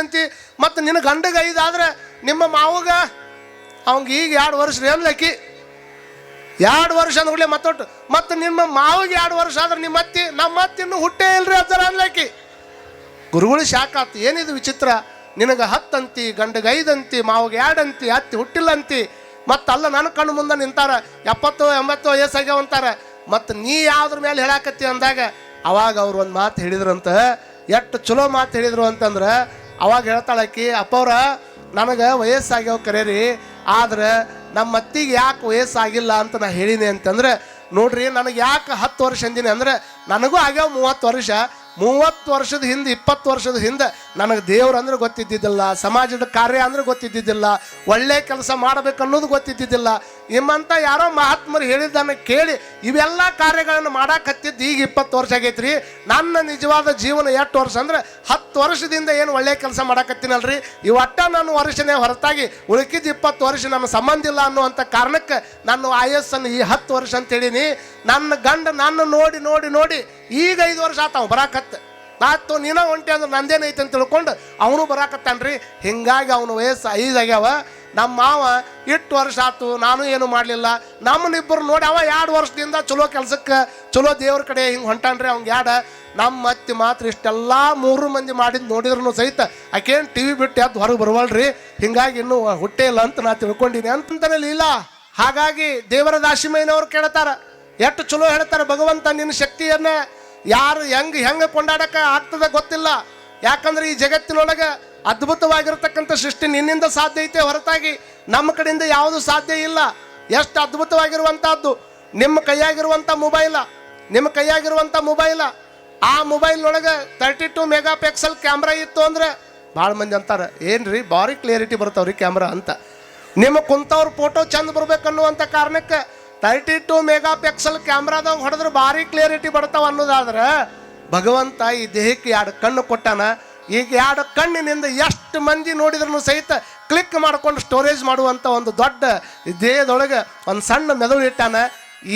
ಐದಂತಿ ಮತ್ತು ನಿನ್ನ ಗಂಡಗೆ ಐದು ಆದ್ರೆ ನಿಮ್ಮ ಮಾವಗ? ಅವಂಗೆ ಈಗ ಎರಡು ವರ್ಷ ರೀ ಅನ್ಲಕ್ಕಿ ಎರಡು ವರ್ಷ ಅಂದ್ಕೊಳ್ಳಿ ಮತ್ತೊಟ್ಟು, ಮತ್ತು ನಿಮ್ಮ ಮಾವಿಗೆ ಎರಡು ವರ್ಷ ಆದ್ರೆ ನಿಮ್ಮ ಅತ್ತಿ, ನಮ್ಮ ಅತ್ತಿ ಇನ್ನೂ ಹುಟ್ಟೇ ಇಲ್ರಿ ಅದರ ಅನ್ಲಕ್ಕಿ ಗುರುಗಳು ಶಾಖಾತ್ ಏನಿದು ವಿಚಿತ್ರ? ನಿನಗೆ ಹತ್ತಂತಿ ಗಂಡಗೆ ಐದಂತಿ ಮಾವಿಗೆ ಎರಡಂತಿ ಅತ್ತಿ ಹುಟ್ಟಿಲ್ಲಂತಿ ಮತ್ತು ಅಲ್ಲ ನನ್ನ ಕಣ್ಣು ಮುಂದೆ ನಿಂತಾರ, ಎಪ್ಪತ್ತು, ಎಂಬತ್ತು ವಯಸ್ಸಾಗ್ಯಾವ ಅಂತಾರ. ಮತ್ತು ನೀ ಯಾವ್ದ್ರ ಮೇಲೆ ಹೇಳಾಕತ್ತಿ ಅಂದಾಗ, ಅವಾಗ ಅವ್ರು ಒಂದು ಮಾತು ಹೇಳಿದ್ರಂತ, ಎಷ್ಟು ಚಲೋ ಮಾತು ಹೇಳಿದ್ರು ಅಂತಂದ್ರೆ ಅವಾಗ ಹೇಳ್ತಾಳಕಿ ಅಪ್ಪವ್ರ, ನನಗೆ ವಯಸ್ಸಾಗ್ಯಾವ ಕರೇರಿ, ಆದ್ರೆ ನಮ್ಮ ಅತ್ತಿಗೆ ಯಾಕೆ ವಯಸ್ಸಾಗಿಲ್ಲ ಅಂತ ನಾ ಹೇಳಿನಿ ಅಂತಂದ್ರೆ, ನೋಡ್ರಿ ನನಗೆ ಯಾಕೆ ಹತ್ತು ವರ್ಷ ಅಂದಿನಿ ಅಂದ್ರೆ, ನನಗೂ ಆಗ್ಯಾವ ಮೂವತ್ತು ವರ್ಷ ಮೂವತ್ತು ವರ್ಷದ ಹಿಂದೆ, ಇಪ್ಪತ್ತು ವರ್ಷದ ಹಿಂದೆ ನನಗೆ ದೇವ್ರು ಅಂದ್ರೆ ಗೊತ್ತಿದ್ದಿದ್ದಿಲ್ಲ, ಸಮಾಜದ ಕಾರ್ಯ ಅಂದ್ರೆ ಗೊತ್ತಿದ್ದಿದ್ದಿಲ್ಲ, ಒಳ್ಳೆ ಕೆಲಸ ಮಾಡಬೇಕನ್ನೋದು ಗೊತ್ತಿದ್ದಿದ್ದಿಲ್ಲ. ನಿಮ್ಮಂತ ಯಾರೋ ಮಹಾತ್ಮರು ಹೇಳಿದ್ದನ್ನು ಕೇಳಿ ಇವೆಲ್ಲ ಕಾರ್ಯಗಳನ್ನು ಮಾಡಾಕತ್ತಿದ್ದು ಈಗ ಇಪ್ಪತ್ತು ವರ್ಷ ಆಗೈತ್ರಿ. ನನ್ನ ನಿಜವಾದ ಜೀವನ ಎಷ್ಟು ವರ್ಷ ಅಂದ್ರೆ ಹತ್ತು ವರ್ಷದಿಂದ ಏನು ಒಳ್ಳೆ ಕೆಲಸ ಮಾಡಾಕತ್ತೀನಲ್ರಿ. ಈ ನಾನು ವರ್ಷನೇ ಹೊರತಾಗಿ ಉಳಿಕಿದ ಇಪ್ಪತ್ತು ವರ್ಷ ನಮ್ಮ ಸಂಬಂಧ ಇಲ್ಲ ಅನ್ನುವಂಥ ಕಾರಣಕ್ಕೆ ನಾನು ಆಯಸ್ಸನ್ನು ಈ ಹತ್ತು ವರ್ಷ ಅಂತ ಹೇಳಿನಿ ನನ್ನ ಗಂಡ ನನ್ನ ನೋಡಿ ನೋಡಿ ನೋಡಿ ಈಗ ಐದು ವರ್ಷ ಆತಾವ ಬರಾಕತ್ತ. ಆತು ನೀನ ಒಂಟಿ ಅಂದ್ರೆ ನಂದೇನೈತೆ ಅಂತ ತಿಳ್ಕೊಂಡು ಅವನು ಬರಾಕತ್ತಾನ್ರಿ. ಹಿಂಗಾಗಿ ಅವನ ವಯಸ್ಸು ಐದು ಆಗ್ಯಾವ. ನಮ್ಮ ಮಾವ ಇಟ್ಟು ವರ್ಷ ಆತು, ನಾನು ಏನು ಮಾಡಲಿಲ್ಲ. ನಮ್ಮನ್ನಿಬ್ಬರು ನೋಡಿ ಅವ ಎರಡು ವರ್ಷದಿಂದ ಚಲೋ ಕೆಲ್ಸಕ್ಕೆ, ಚಲೋ ದೇವ್ರ ಕಡೆ ಹಿಂಗೆ ಹೊಂಟಾನ್ರಿ ಅವ್ನಿಗೆ ಯಾಡ. ನಮ್ಮ ಅತ್ತಿ ಮಾತ್ರ ಇಷ್ಟೆಲ್ಲ ಮೂರು ಮಂದಿ ಮಾಡಿದ್ದು ನೋಡಿದ್ರು ಸಹಿತ ಆಕೇನು ಟಿ ವಿ ಬಿಟ್ಟು ಅದು ಹೊರಗೆ ಬರುವಲ್ರಿ. ಹಿಂಗಾಗಿ ಇನ್ನೂ ಹುಟ್ಟೇ ಇಲ್ಲ ಅಂತ ನಾ ತಿಳ್ಕೊಂಡಿನಿ. ಅಂತಂತಾನೆ ಇಲ್ಲ ಹಾಗಾಗಿ ದೇವರ ದಾಶಿಮಯ್ಯನವ್ರು ಕೇಳ್ತಾರೆ, ಎಷ್ಟು ಚಲೋ ಹೇಳ್ತಾರೆ ಭಗವಂತ ನಿನ್ನ ಶಕ್ತಿಯನ್ನ. ಯಾರು ಹೆಂಗ್ ಹೆಂಗೆ ಕೊಂಡಾಡಕ ಆಗ್ತದ ಗೊತ್ತಿಲ್ಲ. ಯಾಕಂದ್ರೆ ಈ ಜಗತ್ತಿನೊಳಗೆ ಅದ್ಭುತವಾಗಿರತಕ್ಕಂಥ ಸೃಷ್ಟಿ ನಿನ್ನಿಂದ ಸಾಧ್ಯ ಐತೆ ಹೊರತಾಗಿ ನಮ್ಮ ಕಡೆಯಿಂದ ಯಾವುದು ಸಾಧ್ಯ ಇಲ್ಲ. ಎಷ್ಟು ಅದ್ಭುತವಾಗಿರುವಂತಹದ್ದು. ನಿಮ್ಮ ಕೈಯಾಗಿರುವಂಥ ಮೊಬೈಲ, ನಿಮ್ಮ ಕೈಯಾಗಿರುವಂಥ ಮೊಬೈಲ. ಆ ಮೊಬೈಲ್ನೊಳಗೆ thirty two megapixel camera ಇತ್ತು ಅಂದ್ರೆ ಭಾಳ ಮಂದಿ ಅಂತಾರೆ, ಏನ್ರಿ ಭಾರಿ ಕ್ಲಿಯರಿಟಿ ಬರ್ತಾವ್ರಿ ಕ್ಯಾಮ್ರಾ ಅಂತ. ನಿಮ್ಮ ಕುಂತವ್ರ ಫೋಟೋ ಚಂದ ಬರ್ಬೇಕನ್ನುವಂಥ ಕಾರಣಕ್ಕೆ ತರ್ಟಿ ಟು ಮೆಗಾ ಪಿಕ್ಸೆಲ್ ಕ್ಯಾಮ್ರಾದಾಗ ಹೊಡೆದ್ರೆ ಭಾರಿ ಕ್ಲಿಯರಿಟಿ ಬರ್ತಾವ ಅನ್ನೋದಾದ್ರೆ ಭಗವಂತ ಈ ದೇಹಕ್ಕೆ ಎರಡು ಕಣ್ಣು ಕೊಟ್ಟಾನ. ಈಗ ಎರಡು ಕಣ್ಣಿನಿಂದ ಎಷ್ಟು ಮಂದಿ ನೋಡಿದ್ರು ಸಹಿತ ಕ್ಲಿಕ್ ಮಾಡ್ಕೊಂಡು ಸ್ಟೋರೇಜ್ ಮಾಡುವಂಥ ಒಂದು ದೊಡ್ಡ ದೇಹದೊಳಗೆ ಒಂದು ಸಣ್ಣ ಮೆದುಳು ಇಟ್ಟಾನ.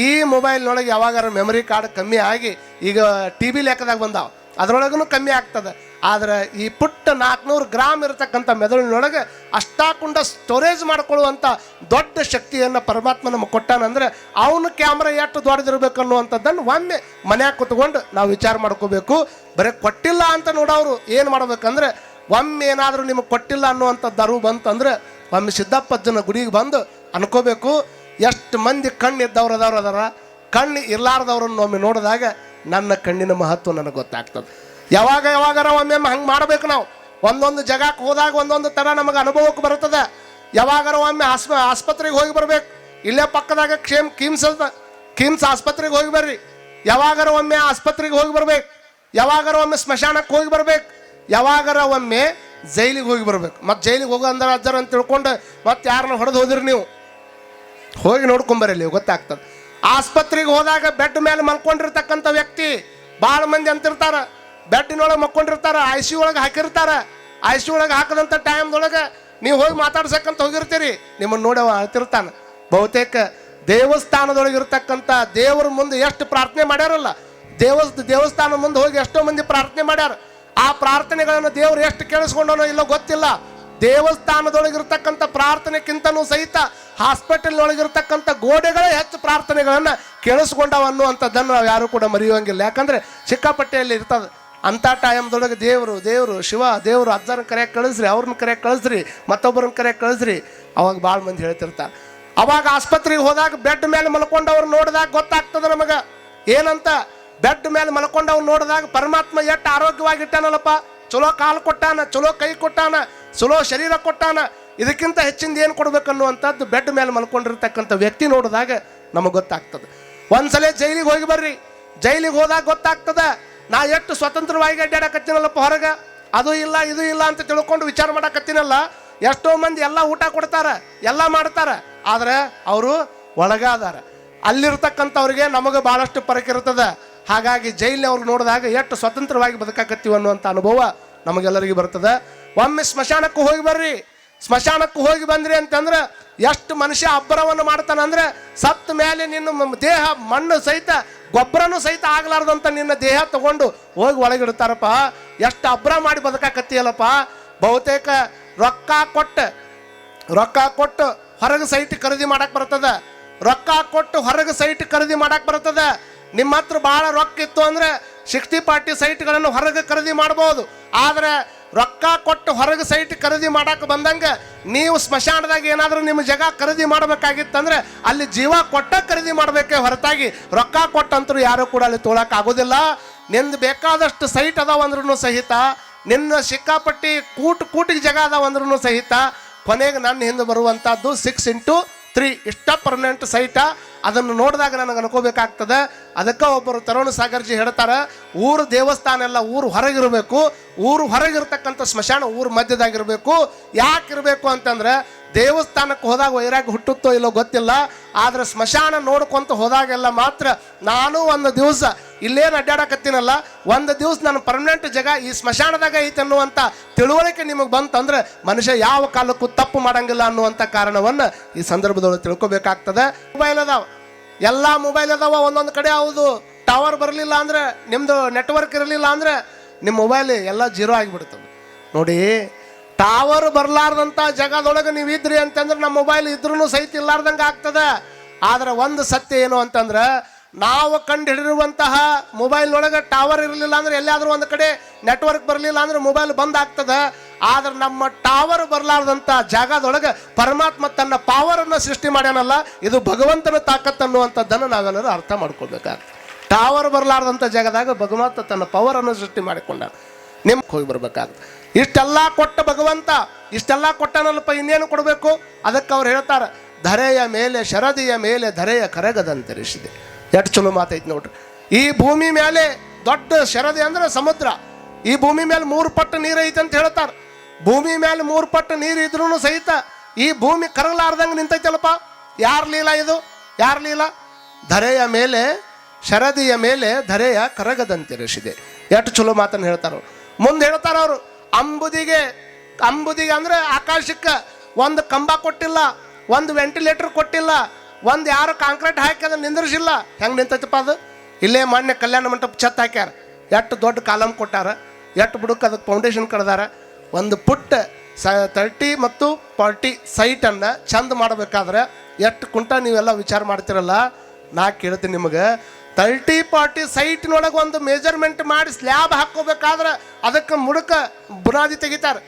ಈ ಮೊಬೈಲ್ನೊಳಗೆ ಯಾವಾಗಾರ ಮೆಮೊರಿ ಕಾರ್ಡ್ ಕಮ್ಮಿ ಆಗಿ ಈಗ ಟಿ ವಿ ಲೆಕ್ಕದಾಗ ಬಂದಾವ. ಅದರೊಳಗೂ ಕಮ್ಮಿ ಆಗ್ತದೆ. ಆದ್ರೆ ಈ ಪುಟ್ಟ ನಾಲ್ಕುನೂರು ಗ್ರಾಮ್ ಇರತಕ್ಕಂಥ ಮೆದುಳಿನೊಳಗೆ ಅಷ್ಟಾಕುಂಡ ಸ್ಟೋರೇಜ್ ಮಾಡಿಕೊಳ್ಳುವಂಥ ದೊಡ್ಡ ಶಕ್ತಿಯನ್ನು ಪರಮಾತ್ಮ ನಮಗೆ ಕೊಟ್ಟಾನಂದ್ರೆ ಅವನು ಕ್ಯಾಮ್ರಾ ಎಷ್ಟು ದೊಡ್ಡದಿರಬೇಕು ಅನ್ನುವಂಥದ್ದನ್ನು ಒಮ್ಮೆ ಮನ್ಯಾಗ ಕುತ್ಕೊಂಡು ನಾವು ವಿಚಾರ ಮಾಡ್ಕೋಬೇಕು. ಬರೀ ಕೊಟ್ಟಿಲ್ಲ ಅಂತ ನೋಡೋರು ಏನು ಮಾಡ್ಬೇಕಂದ್ರೆ ಒಮ್ಮೆ ಏನಾದರೂ ನಿಮಗೆ ಕೊಟ್ಟಿಲ್ಲ ಅನ್ನುವಂಥದ್ದು ಅರಿವು ಬಂತಂದ್ರೆ ಒಮ್ಮೆ ಸಿದ್ದಪ್ಪಜ್ಜನ ಗುಡಿಗೆ ಬಂದು ಅನ್ಕೋಬೇಕು, ಎಷ್ಟು ಮಂದಿ ಕಣ್ಣು ಇದ್ದವ್ರು ಅದಾರ? ಕಣ್ಣು ಇರ್ಲಾರ್ದವ್ರನ್ನ ಒಮ್ಮೆ ನೋಡಿದಾಗ ನನ್ನ ಕಣ್ಣಿನ ಮಹತ್ವ ನನಗೆ ಗೊತ್ತಾಗ್ತದೆ. ಯಾವಾಗ ಯಾವಾಗಾರ ಒಮ್ಮೆ ಹಂಗೆ ಮಾಡ್ಬೇಕು ನಾವು. ಒಂದೊಂದು ಜಗಕ್ಕೆ ಹೋದಾಗ ಒಂದೊಂದು ಥರ ನಮಗೆ ಅನುಭವಕ್ಕೆ ಬರ್ತದೆ ಯಾವಾಗಾರ ಒಮ್ಮೆ ಆಸ್ಪ ಆಸ್ಪತ್ರೆಗೆ ಹೋಗಿ ಬರ್ಬೇಕು. ಇಲ್ಲೇ ಪಕ್ಕದಾಗ ಕ್ಷೇಮ್ ಕಿಮ್ಸ್ ಅಂತ ಕಿಮ್ಸ್ ಆಸ್ಪತ್ರೆಗೆ ಹೋಗಿ ಬರ್ರಿ. ಯಾವಾಗಾರ ಒಮ್ಮೆ ಆಸ್ಪತ್ರೆಗೆ ಹೋಗಿ ಬರ್ಬೇಕು. ಯಾವಾಗಾರ ಒಮ್ಮೆ ಸ್ಮಶಾನಕ್ಕೆ ಹೋಗಿ ಬರ್ಬೇಕು. ಯಾವಾಗಾರ ಒಮ್ಮೆ ಜೈಲಿಗೆ ಹೋಗಿ ಬರ್ಬೇಕು. ಮತ್ತು ಜೈಲಿಗೆ ಹೋಗೋ ಅಂದ್ರೆ ಅಜ್ಜರ ಅಂತ ತಿಳ್ಕೊಂಡು ಮತ್ತೆ ಯಾರನ್ನ ಹೊಡೆದು ಹೋದಿರಿ ನೀವು? ಹೋಗಿ ನೋಡ್ಕೊಂಬರಲಿ ಗೊತ್ತಾಗ್ತದೆ. ಆಸ್ಪತ್ರೆಗೆ ಹೋದಾಗ ಬೆಡ್ ಮೇಲೆ ಮಲ್ಕೊಂಡಿರ್ತಕ್ಕಂಥ ವ್ಯಕ್ತಿ ಭಾಳ ಮಂದಿ ಅಂತಿರ್ತಾರ. ಬೆಡ್ಡಿನೊಳಗೆ ಮಕ್ಕೊಂಡಿರ್ತಾರ ಐ ಸಿ ಒಳಗೆ ಹಾಕಿರ್ತಾರ. ಐ ಸಿ ಒಳಗೆ ಹಾಕದಂಥ ಟೈಮ್ದೊಳಗೆ ನೀವು ಹೋಗಿ ಮಾತಾಡ್ಸಕ್ಕಂತ ಹೋಗಿರ್ತೀರಿ ನಿಮ್ಮನ್ನು ನೋಡಿ ಅವ ಅಳ್ತಿರ್ತಾನೆ. ಬಹುತೇಕ ದೇವಸ್ಥಾನದೊಳಗೆ ಇರ್ತಕ್ಕಂಥ ದೇವರ ಮುಂದೆ ಎಷ್ಟು ಪ್ರಾರ್ಥನೆ ಮಾಡ್ಯಾರಲ್ಲ ದೇವಸ್ ದೇವಸ್ಥಾನ ಮುಂದೆ ಹೋಗಿ ಎಷ್ಟೋ ಮಂದಿ ಪ್ರಾರ್ಥನೆ ಮಾಡ್ಯಾರ. ಆ ಪ್ರಾರ್ಥನೆಗಳನ್ನು ದೇವ್ರು ಎಷ್ಟು ಕೇಳಿಸ್ಕೊಂಡನೋ ಇಲ್ಲೋ ಗೊತ್ತಿಲ್ಲ. ದೇವಸ್ಥಾನದೊಳಗಿರ್ತಕ್ಕಂಥ ಪ್ರಾರ್ಥನೆಕ್ಕಿಂತನೂ ಸಹಿತ ಹಾಸ್ಪಿಟಲ್ ಒಳಗಿರ್ತಕ್ಕಂಥ ಗೋಡೆಗಳೇ ಹೆಚ್ಚು ಪ್ರಾರ್ಥನೆಗಳನ್ನು ಕೇಳಿಸ್ಕೊಂಡವ ಅನ್ನುವಂಥದ್ದನ್ನು ನಾವು ಯಾರು ಕೂಡ ಮರೆಯುವಂಗಿಲ್ಲ. ಯಾಕಂದ್ರೆ ಸಿಕ್ಕಾಪಟ್ಟೆಯಲ್ಲಿ ಇರ್ತದೆ ಅಂಥ ಟೈಮ್ದೊಳಗೆ ದೇವರು ದೇವರು, ಶಿವ, ದೇವರು ಅಜ್ಜನ ಕರೆಯಕ್ಕೆ ಕಳಿಸ್ರಿ, ಅವ್ರನ್ನ ಕರೆಯಕ್ಕೆ ಕಳಿಸ್ರಿ, ಮತ್ತೊಬ್ಬರನ್ನ ಕರೆಯಕ್ಕೆ ಕಳಿಸ್ರಿ. ಅವಾಗ ಭಾಳ ಮಂದಿ ಹೇಳ್ತಿರ್ತಾರೆ. ಅವಾಗ ಆಸ್ಪತ್ರೆಗೆ ಹೋದಾಗ ಬೆಡ್ ಮೇಲೆ ಮಲ್ಕೊಂಡವ್ರು ನೋಡಿದಾಗ ಗೊತ್ತಾಗ್ತದೆ ನಮಗೆ. ಏನಂತ? ಬೆಡ್ ಮೇಲೆ ಮಲ್ಕೊಂಡವ್ರು ನೋಡಿದಾಗ ಪರಮಾತ್ಮ ಎಷ್ಟು ಆರೋಗ್ಯವಾಗಿಟ್ಟಾನಲ್ಲಪ್ಪ. ಚಲೋ ಕಾಲು ಕೊಟ್ಟಾನ, ಚಲೋ ಕೈ ಕೊಟ್ಟಾನ, ಚಲೋ ಶರೀರ ಕೊಟ್ಟಾನ. ಇದಕ್ಕಿಂತ ಹೆಚ್ಚಿಂದ ಏನು ಕೊಡ್ಬೇಕನ್ನುವಂಥದ್ದು ಬೆಡ್ ಮೇಲೆ ಮಲ್ಕೊಂಡಿರ್ತಕ್ಕಂಥ ವ್ಯಕ್ತಿ ನೋಡಿದಾಗ ನಮಗೆ ಗೊತ್ತಾಗ್ತದೆ. ಒಂದ್ಸಲ ಜೈಲಿಗೆ ಹೋಗಿ ಬರ್ರಿ. ಜೈಲಿಗೆ ಹೋದಾಗ ಗೊತ್ತಾಗ್ತದ. ನಾ ಎಷ್ಟು ಸ್ವತಂತ್ರವಾಗಿ ಅಡ್ಡಾಡಕತ್ತೀನಲ್ಲಪ್ಪ ಹೊರಗೆ? ಅದು ಇಲ್ಲ, ಇದು ಇಲ್ಲ ಅಂತ ತಿಳ್ಕೊಂಡು ವಿಚಾರ ಮಾಡಕತ್ತೀನಲ್ಲ? ಎಷ್ಟೋ ಮಂದಿ ಎಲ್ಲ ಊಟ ಕೊಡ್ತಾರೆ, ಎಲ್ಲ ಮಾಡ್ತಾರೆ. ಆದ್ರೆ ಅವರು ಒಳಗಾದಾರ. ಅಲ್ಲಿರ್ತಕ್ಕಂಥವ್ರಿಗೆ ನಮಗೆ ಭಾಳಷ್ಟು ಇರ್ತದೆ. ಹಾಗಾಗಿ ಜೈಲಿನವ್ರು ನೋಡಿದಾಗ ಎಷ್ಟು ಸ್ವತಂತ್ರವಾಗಿ ಬದುಕಾಕತ್ತೀವಿ ಅನ್ನುವಂಥ ಅನುಭವ ನಮಗೆಲ್ಲರಿಗೂ ಬರ್ತದೆ. ಒಮ್ಮೆ ಸ್ಮಶಾನಕ್ಕೆ ಹೋಗಿ ಬರ್ರಿ. ಸ್ಮಶಾನಕ್ಕೆ ಹೋಗಿ ಬಂದ್ರಿ ಅಂತಂದ್ರೆ ಎಷ್ಟು ಮನುಷ್ಯ ಅಬ್ಬರವನ್ನು ಮಾಡ್ತಾನಂದ್ರೆ ಸತ್ತ ಮೇಲೆ ನಿನ್ನ ದೇಹ, ಮಣ್ಣು ಸಹಿತ, ಗೊಬ್ಬರನು ಸಹಿತ ಆಗ್ಲಾರ್ದಂತ ನಿನ್ನ ದೇಹ ತಗೊಂಡು ಹೋಗಿ ಒಳಗಿಡ್ತಾರಪ್ಪ. ಎಷ್ಟು ಅಬ್ಬರ ಮಾಡಿ ಬದುಕಾಕತ್ತೀಯಲ್ಲಪ್ಪ. ಬಹುತೇಕ ರೊಕ್ಕ ಕೊಟ್ಟು ರೊಕ್ಕ ಕೊಟ್ಟು ಹೊರಗೆ ಸೈಟ್ ಖರೀದಿ ಮಾಡಕ್ಕೆ ಬರ್ತದ. ರೊಕ್ಕ ಕೊಟ್ಟು ಹೊರಗೆ ಸೈಟ್ ಖರೀದಿ ಮಾಡಕ್ ಬರ್ತದ. ನಿಮ್ಮ ಹತ್ರ ಭಾಳ ರೊಕ್ಕ ಇತ್ತು ಅಂದ್ರೆ ಸಿಕ್ಸ್ಟಿ ಪಾರ್ಟಿ ಸೈಟ್ಗಳನ್ನು ಹೊರಗೆ ಖರೀದಿ ಮಾಡ್ಬೋದು. ಆದ್ರೆ ರೊಕ್ಕ ಕೊಟ್ಟು ಹೊರಗೆ ಸೈಟ್ ಖರೀದಿ ಮಾಡಕ್ಕೆ ಬಂದಂಗೆ ನೀವು ಸ್ಮಶಾನದಾಗ ಏನಾದರೂ ನಿಮ್ಮ ಜಾಗ ಖರೀದಿ ಮಾಡ್ಬೇಕಾಗಿತ್ತಂದ್ರೆ ಅಲ್ಲಿ ಜೀವ ಕೊಟ್ಟ ಖರೀದಿ ಮಾಡಬೇಕೇ ಹೊರತಾಗಿ ರೊಕ್ಕ ಕೊಟ್ಟಂತರೂ ಯಾರು ಕೂಡ ಅಲ್ಲಿ ತೊಗೊಳಕ್ ಆಗೋದಿಲ್ಲ. ನಿಂದು ಬೇಕಾದಷ್ಟು ಸೈಟ್ ಅದಾವ ಅಂದ್ರೂ ಸಹಿತ, ನಿನ್ನ ಸಿಕ್ಕಾಪಟ್ಟಿ ಕೂಟ್ ಕೂಟಿಗೆ ಜಾಗ ಅದಾವ ಅಂದ್ರೂ ಸಹಿತ, ಕೊನೆಗೆ ನನ್ನ ಹಿಂದೆ ಬರುವಂಥದ್ದು ಸಿಕ್ಸ್ ಇಂಟು ತ್ರೀ ಇಷ್ಟ ಪರ್ಮನೆಂಟ್ ಸೈಟ ಅದನ್ನು ನೋಡಿದಾಗ ನನಗೆ ಅನ್ಕೋಬೇಕಾಗ್ತದೆ. ಅದಕ್ಕೆ ಒಬ್ಬರು ತರುಣ ಸಾಗರ್ಜಿ ಹೇಳ್ತಾರೆ, ಊರು ದೇವಸ್ಥಾನ ಎಲ್ಲ ಊರು ಹೊರಗಿರಬೇಕು, ಊರು ಹೊರಗಿರ್ತಕ್ಕಂಥ ಸ್ಮಶಾನ ಊರು ಮಧ್ಯದಾಗಿರಬೇಕು. ಯಾಕಿರಬೇಕು ಅಂತಂದ್ರೆ, ದೇವಸ್ಥಾನಕ್ಕೆ ಹೋದಾಗ ವೈರಾಗ್ಯ ಹುಟ್ಟುತ್ತೋ ಇಲ್ಲೋ ಗೊತ್ತಿಲ್ಲ, ಆದ್ರೆ ಸ್ಮಶಾನ ನೋಡ್ಕೊಂತ ಹೋದಾಗೆಲ್ಲ ಮಾತ್ರ ನಾನು ಒಂದು ದಿವಸ ಇಲ್ಲೇನು ಅಡ್ಡಾಡಕತ್ತೀನಲ್ಲ, ಒಂದು ದಿವಸ ನನ್ನ ಪರ್ಮನೆಂಟ್ ಜಾಗ ಈ ಸ್ಮಶಾನದಾಗ ಐತೆ ಅನ್ನುವಂಥ ತಿಳುವಳಿಕೆ ನಿಮಗೆ ಬಂತಂದ್ರೆ ಮನುಷ್ಯ ಯಾವ ಕಾಲಕ್ಕೂ ತಪ್ಪು ಮಾಡಂಗಿಲ್ಲ ಅನ್ನುವಂಥ ಕಾರಣವನ್ನು ಈ ಸಂದರ್ಭದೊಳಗೆ ತಿಳ್ಕೊಬೇಕಾಗ್ತದೆ. ಮೊಬೈಲ್ ಅದಾವ. ಎಲ್ಲ ಮೊಬೈಲ್ ಅದಾವ, ಒಂದೊಂದು ಕಡೆ ಹೌದು. ಟವರ್ ಬರಲಿಲ್ಲ ಅಂದ್ರೆ ನಿಮ್ಮದು ನೆಟ್ವರ್ಕ್ ಇರಲಿಲ್ಲ ಅಂದ್ರೆ ನಿಮ್ಮ ಮೊಬೈಲ್ ಎಲ್ಲ ಜೀರೋ ಆಗಿಬಿಡ್ತದೆ. ನೋಡಿ ಟವರ್ ಬರಲಾರ್ದಂಥ ಜಗದೊಳಗೆ ನೀವು ಇದ್ರಿ ಅಂತಂದ್ರೆ ನಮ್ಮ ಮೊಬೈಲ್ ಇದ್ರೂ ಸಹಿತ ಇಲ್ಲಾರ್ದಂಗೆ ಆಗ್ತದೆ. ಆದ್ರೆ ಒಂದು ಸತ್ಯ ಏನು ಅಂತಂದ್ರೆ ನಾವು ಕಂಡು ಹಿಡಿರುವಂತಹ ಮೊಬೈಲ್ನೊಳಗೆ ಟವರ್ ಇರಲಿಲ್ಲ ಅಂದ್ರೆ ಎಲ್ಲಾದ್ರೂ ಒಂದು ಕಡೆ ನೆಟ್ವರ್ಕ್ ಬರಲಿಲ್ಲ ಅಂದ್ರೆ ಮೊಬೈಲ್ ಬಂದ್ ಆಗ್ತದೆ. ಆದ್ರೆ ನಮ್ಮ ಟವರ್ ಬರಲಾರ್ದಂಥ ಜಾಗದೊಳಗೆ ಪರಮಾತ್ಮ ತನ್ನ ಪವರನ್ನು ಸೃಷ್ಟಿ ಮಾಡ್ಯಾನಲ್ಲ, ಇದು ಭಗವಂತನ ತಾಕತ್ ಅನ್ನುವಂಥದ್ದನ್ನು ನಾವೆಲ್ಲರೂ ಅರ್ಥ ಮಾಡ್ಕೊಳ್ಬೇಕಾಗ್ತದೆ. ಟವರ್ ಬರಲಾರ್ದಂಥ ಜಾಗದಾಗ ಭಗವಂತ ತನ್ನ ಪವರನ್ನು ಸೃಷ್ಟಿ ಮಾಡಿಕೊಂಡ. ನಿಮ್ಗೆ ಹೋಗಿ ಬರ್ಬೇಕಾಗ್ತದೆ. ಇಷ್ಟೆಲ್ಲ ಕೊಟ್ಟ ಭಗವಂತ, ಇಷ್ಟೆಲ್ಲ ಕೊಟ್ಟನಲ್ಲಪ್ಪ, ಇನ್ನೇನು ಕೊಡಬೇಕು? ಅದಕ್ಕೆ ಅವ್ರು ಹೇಳ್ತಾರೆ, ಧರೆಯ ಮೇಲೆ, ಶರದಿಯ ಮೇಲೆ ಧರೆಯ ಕರಗದಂತರಿಸಿದೆ. ಎಷ್ಟು ಚಲೋ ಮಾತೈತಿ ನೋಡ್ರಿ. ಈ ಭೂಮಿ ಮೇಲೆ ದೊಡ್ಡ ಶರದಿ ಅಂದ್ರೆ ಸಮುದ್ರ. ಈ ಭೂಮಿ ಮೇಲೆ ಮೂರು ಪಟ್ಟು ನೀರು ಐತೆ ಅಂತ ಹೇಳ್ತಾರೆ. ಭೂಮಿ ಮೇಲೆ ಮೂರು ಪಟ್ಟು ನೀರು ಇದ್ರೂ ಸಹಿತ ಈ ಭೂಮಿ ಕರಗಲಾರ್ದಂಗೆ ನಿಂತೈತಲ್ಲಪ್ಪ. ಯಾರ ಲೀಲ ಇದು? ಯಾರ ಲೀಲ? ಧರೆಯ ಮೇಲೆ, ಶರದಿಯ ಮೇಲೆ ಧರೆಯ ಕರಗದಂತಿರಿಸಿದೆ ಎಷ್ಟು ಚಲೋ ಮಾತನ್ನು ಹೇಳ್ತಾರ ಮುಂದೆ ಹೇಳ್ತಾರ ಅವರು, ಅಂಬುದಿಗೆ ಅಂಬುದಿಗೆ ಅಂದ್ರೆ ಆಕಾಶಕ್ಕೆ ಒಂದು ಕಂಬ ಕೊಟ್ಟಿಲ್ಲ, ಒಂದು ವೆಂಟಿಲೇಟರ್ ಕೊಟ್ಟಿಲ್ಲ ಒಂದು ಯಾರು ಕಾಂಕ್ರೀಟ್ ಹಾಕಿ ಅದನ್ನು ನಿಂದ್ರಿಸಿಲ್ಲ. ಹೆಂಗೆ ನಿಂತೈತಪ್ಪ ಅದು? ಇಲ್ಲೇ ಮೊನ್ನೆ ಕಲ್ಯಾಣ ಮಂಟಪ ಛತ್ ಹಾಕ್ಯಾರ. ಎಷ್ಟು ದೊಡ್ಡ ಕಾಲಮ್ ಕೊಟ್ಟಾರ. ಎಷ್ಟು ಬುಡಕ್ಕೆ ಅದಕ್ಕೆ ಫೌಂಡೇಶನ್ ಕಡ್ದಾರ. ಒಂದು ಪುಟ್ಟ ಸ ತರ್ಟಿ ಮತ್ತು ಫಾರ್ಟಿ ಸೈಟನ್ನು ಚಂದ ಮಾಡಬೇಕಾದ್ರೆ ಎಷ್ಟು ಕುಂಟ ನೀವೆಲ್ಲ ವಿಚಾರ ಮಾಡ್ತಿರಲ್ಲ? ನಾ ಕೇಳ್ತೀನಿ ನಿಮಗೆ. ತರ್ಟಿ, ಫಾರ್ಟಿ ಸೈಟ್ನೊಳಗೆ ಒಂದು ಮೆಜರ್ಮೆಂಟ್ ಮಾಡಿ ಸ್ಲ್ಯಾಬ್ ಹಾಕೋಬೇಕಾದ್ರೆ ಅದಕ್ಕೆ ಮುಡುಕ ಬುನಾದಿ ತೆಗಿತಾರೆ.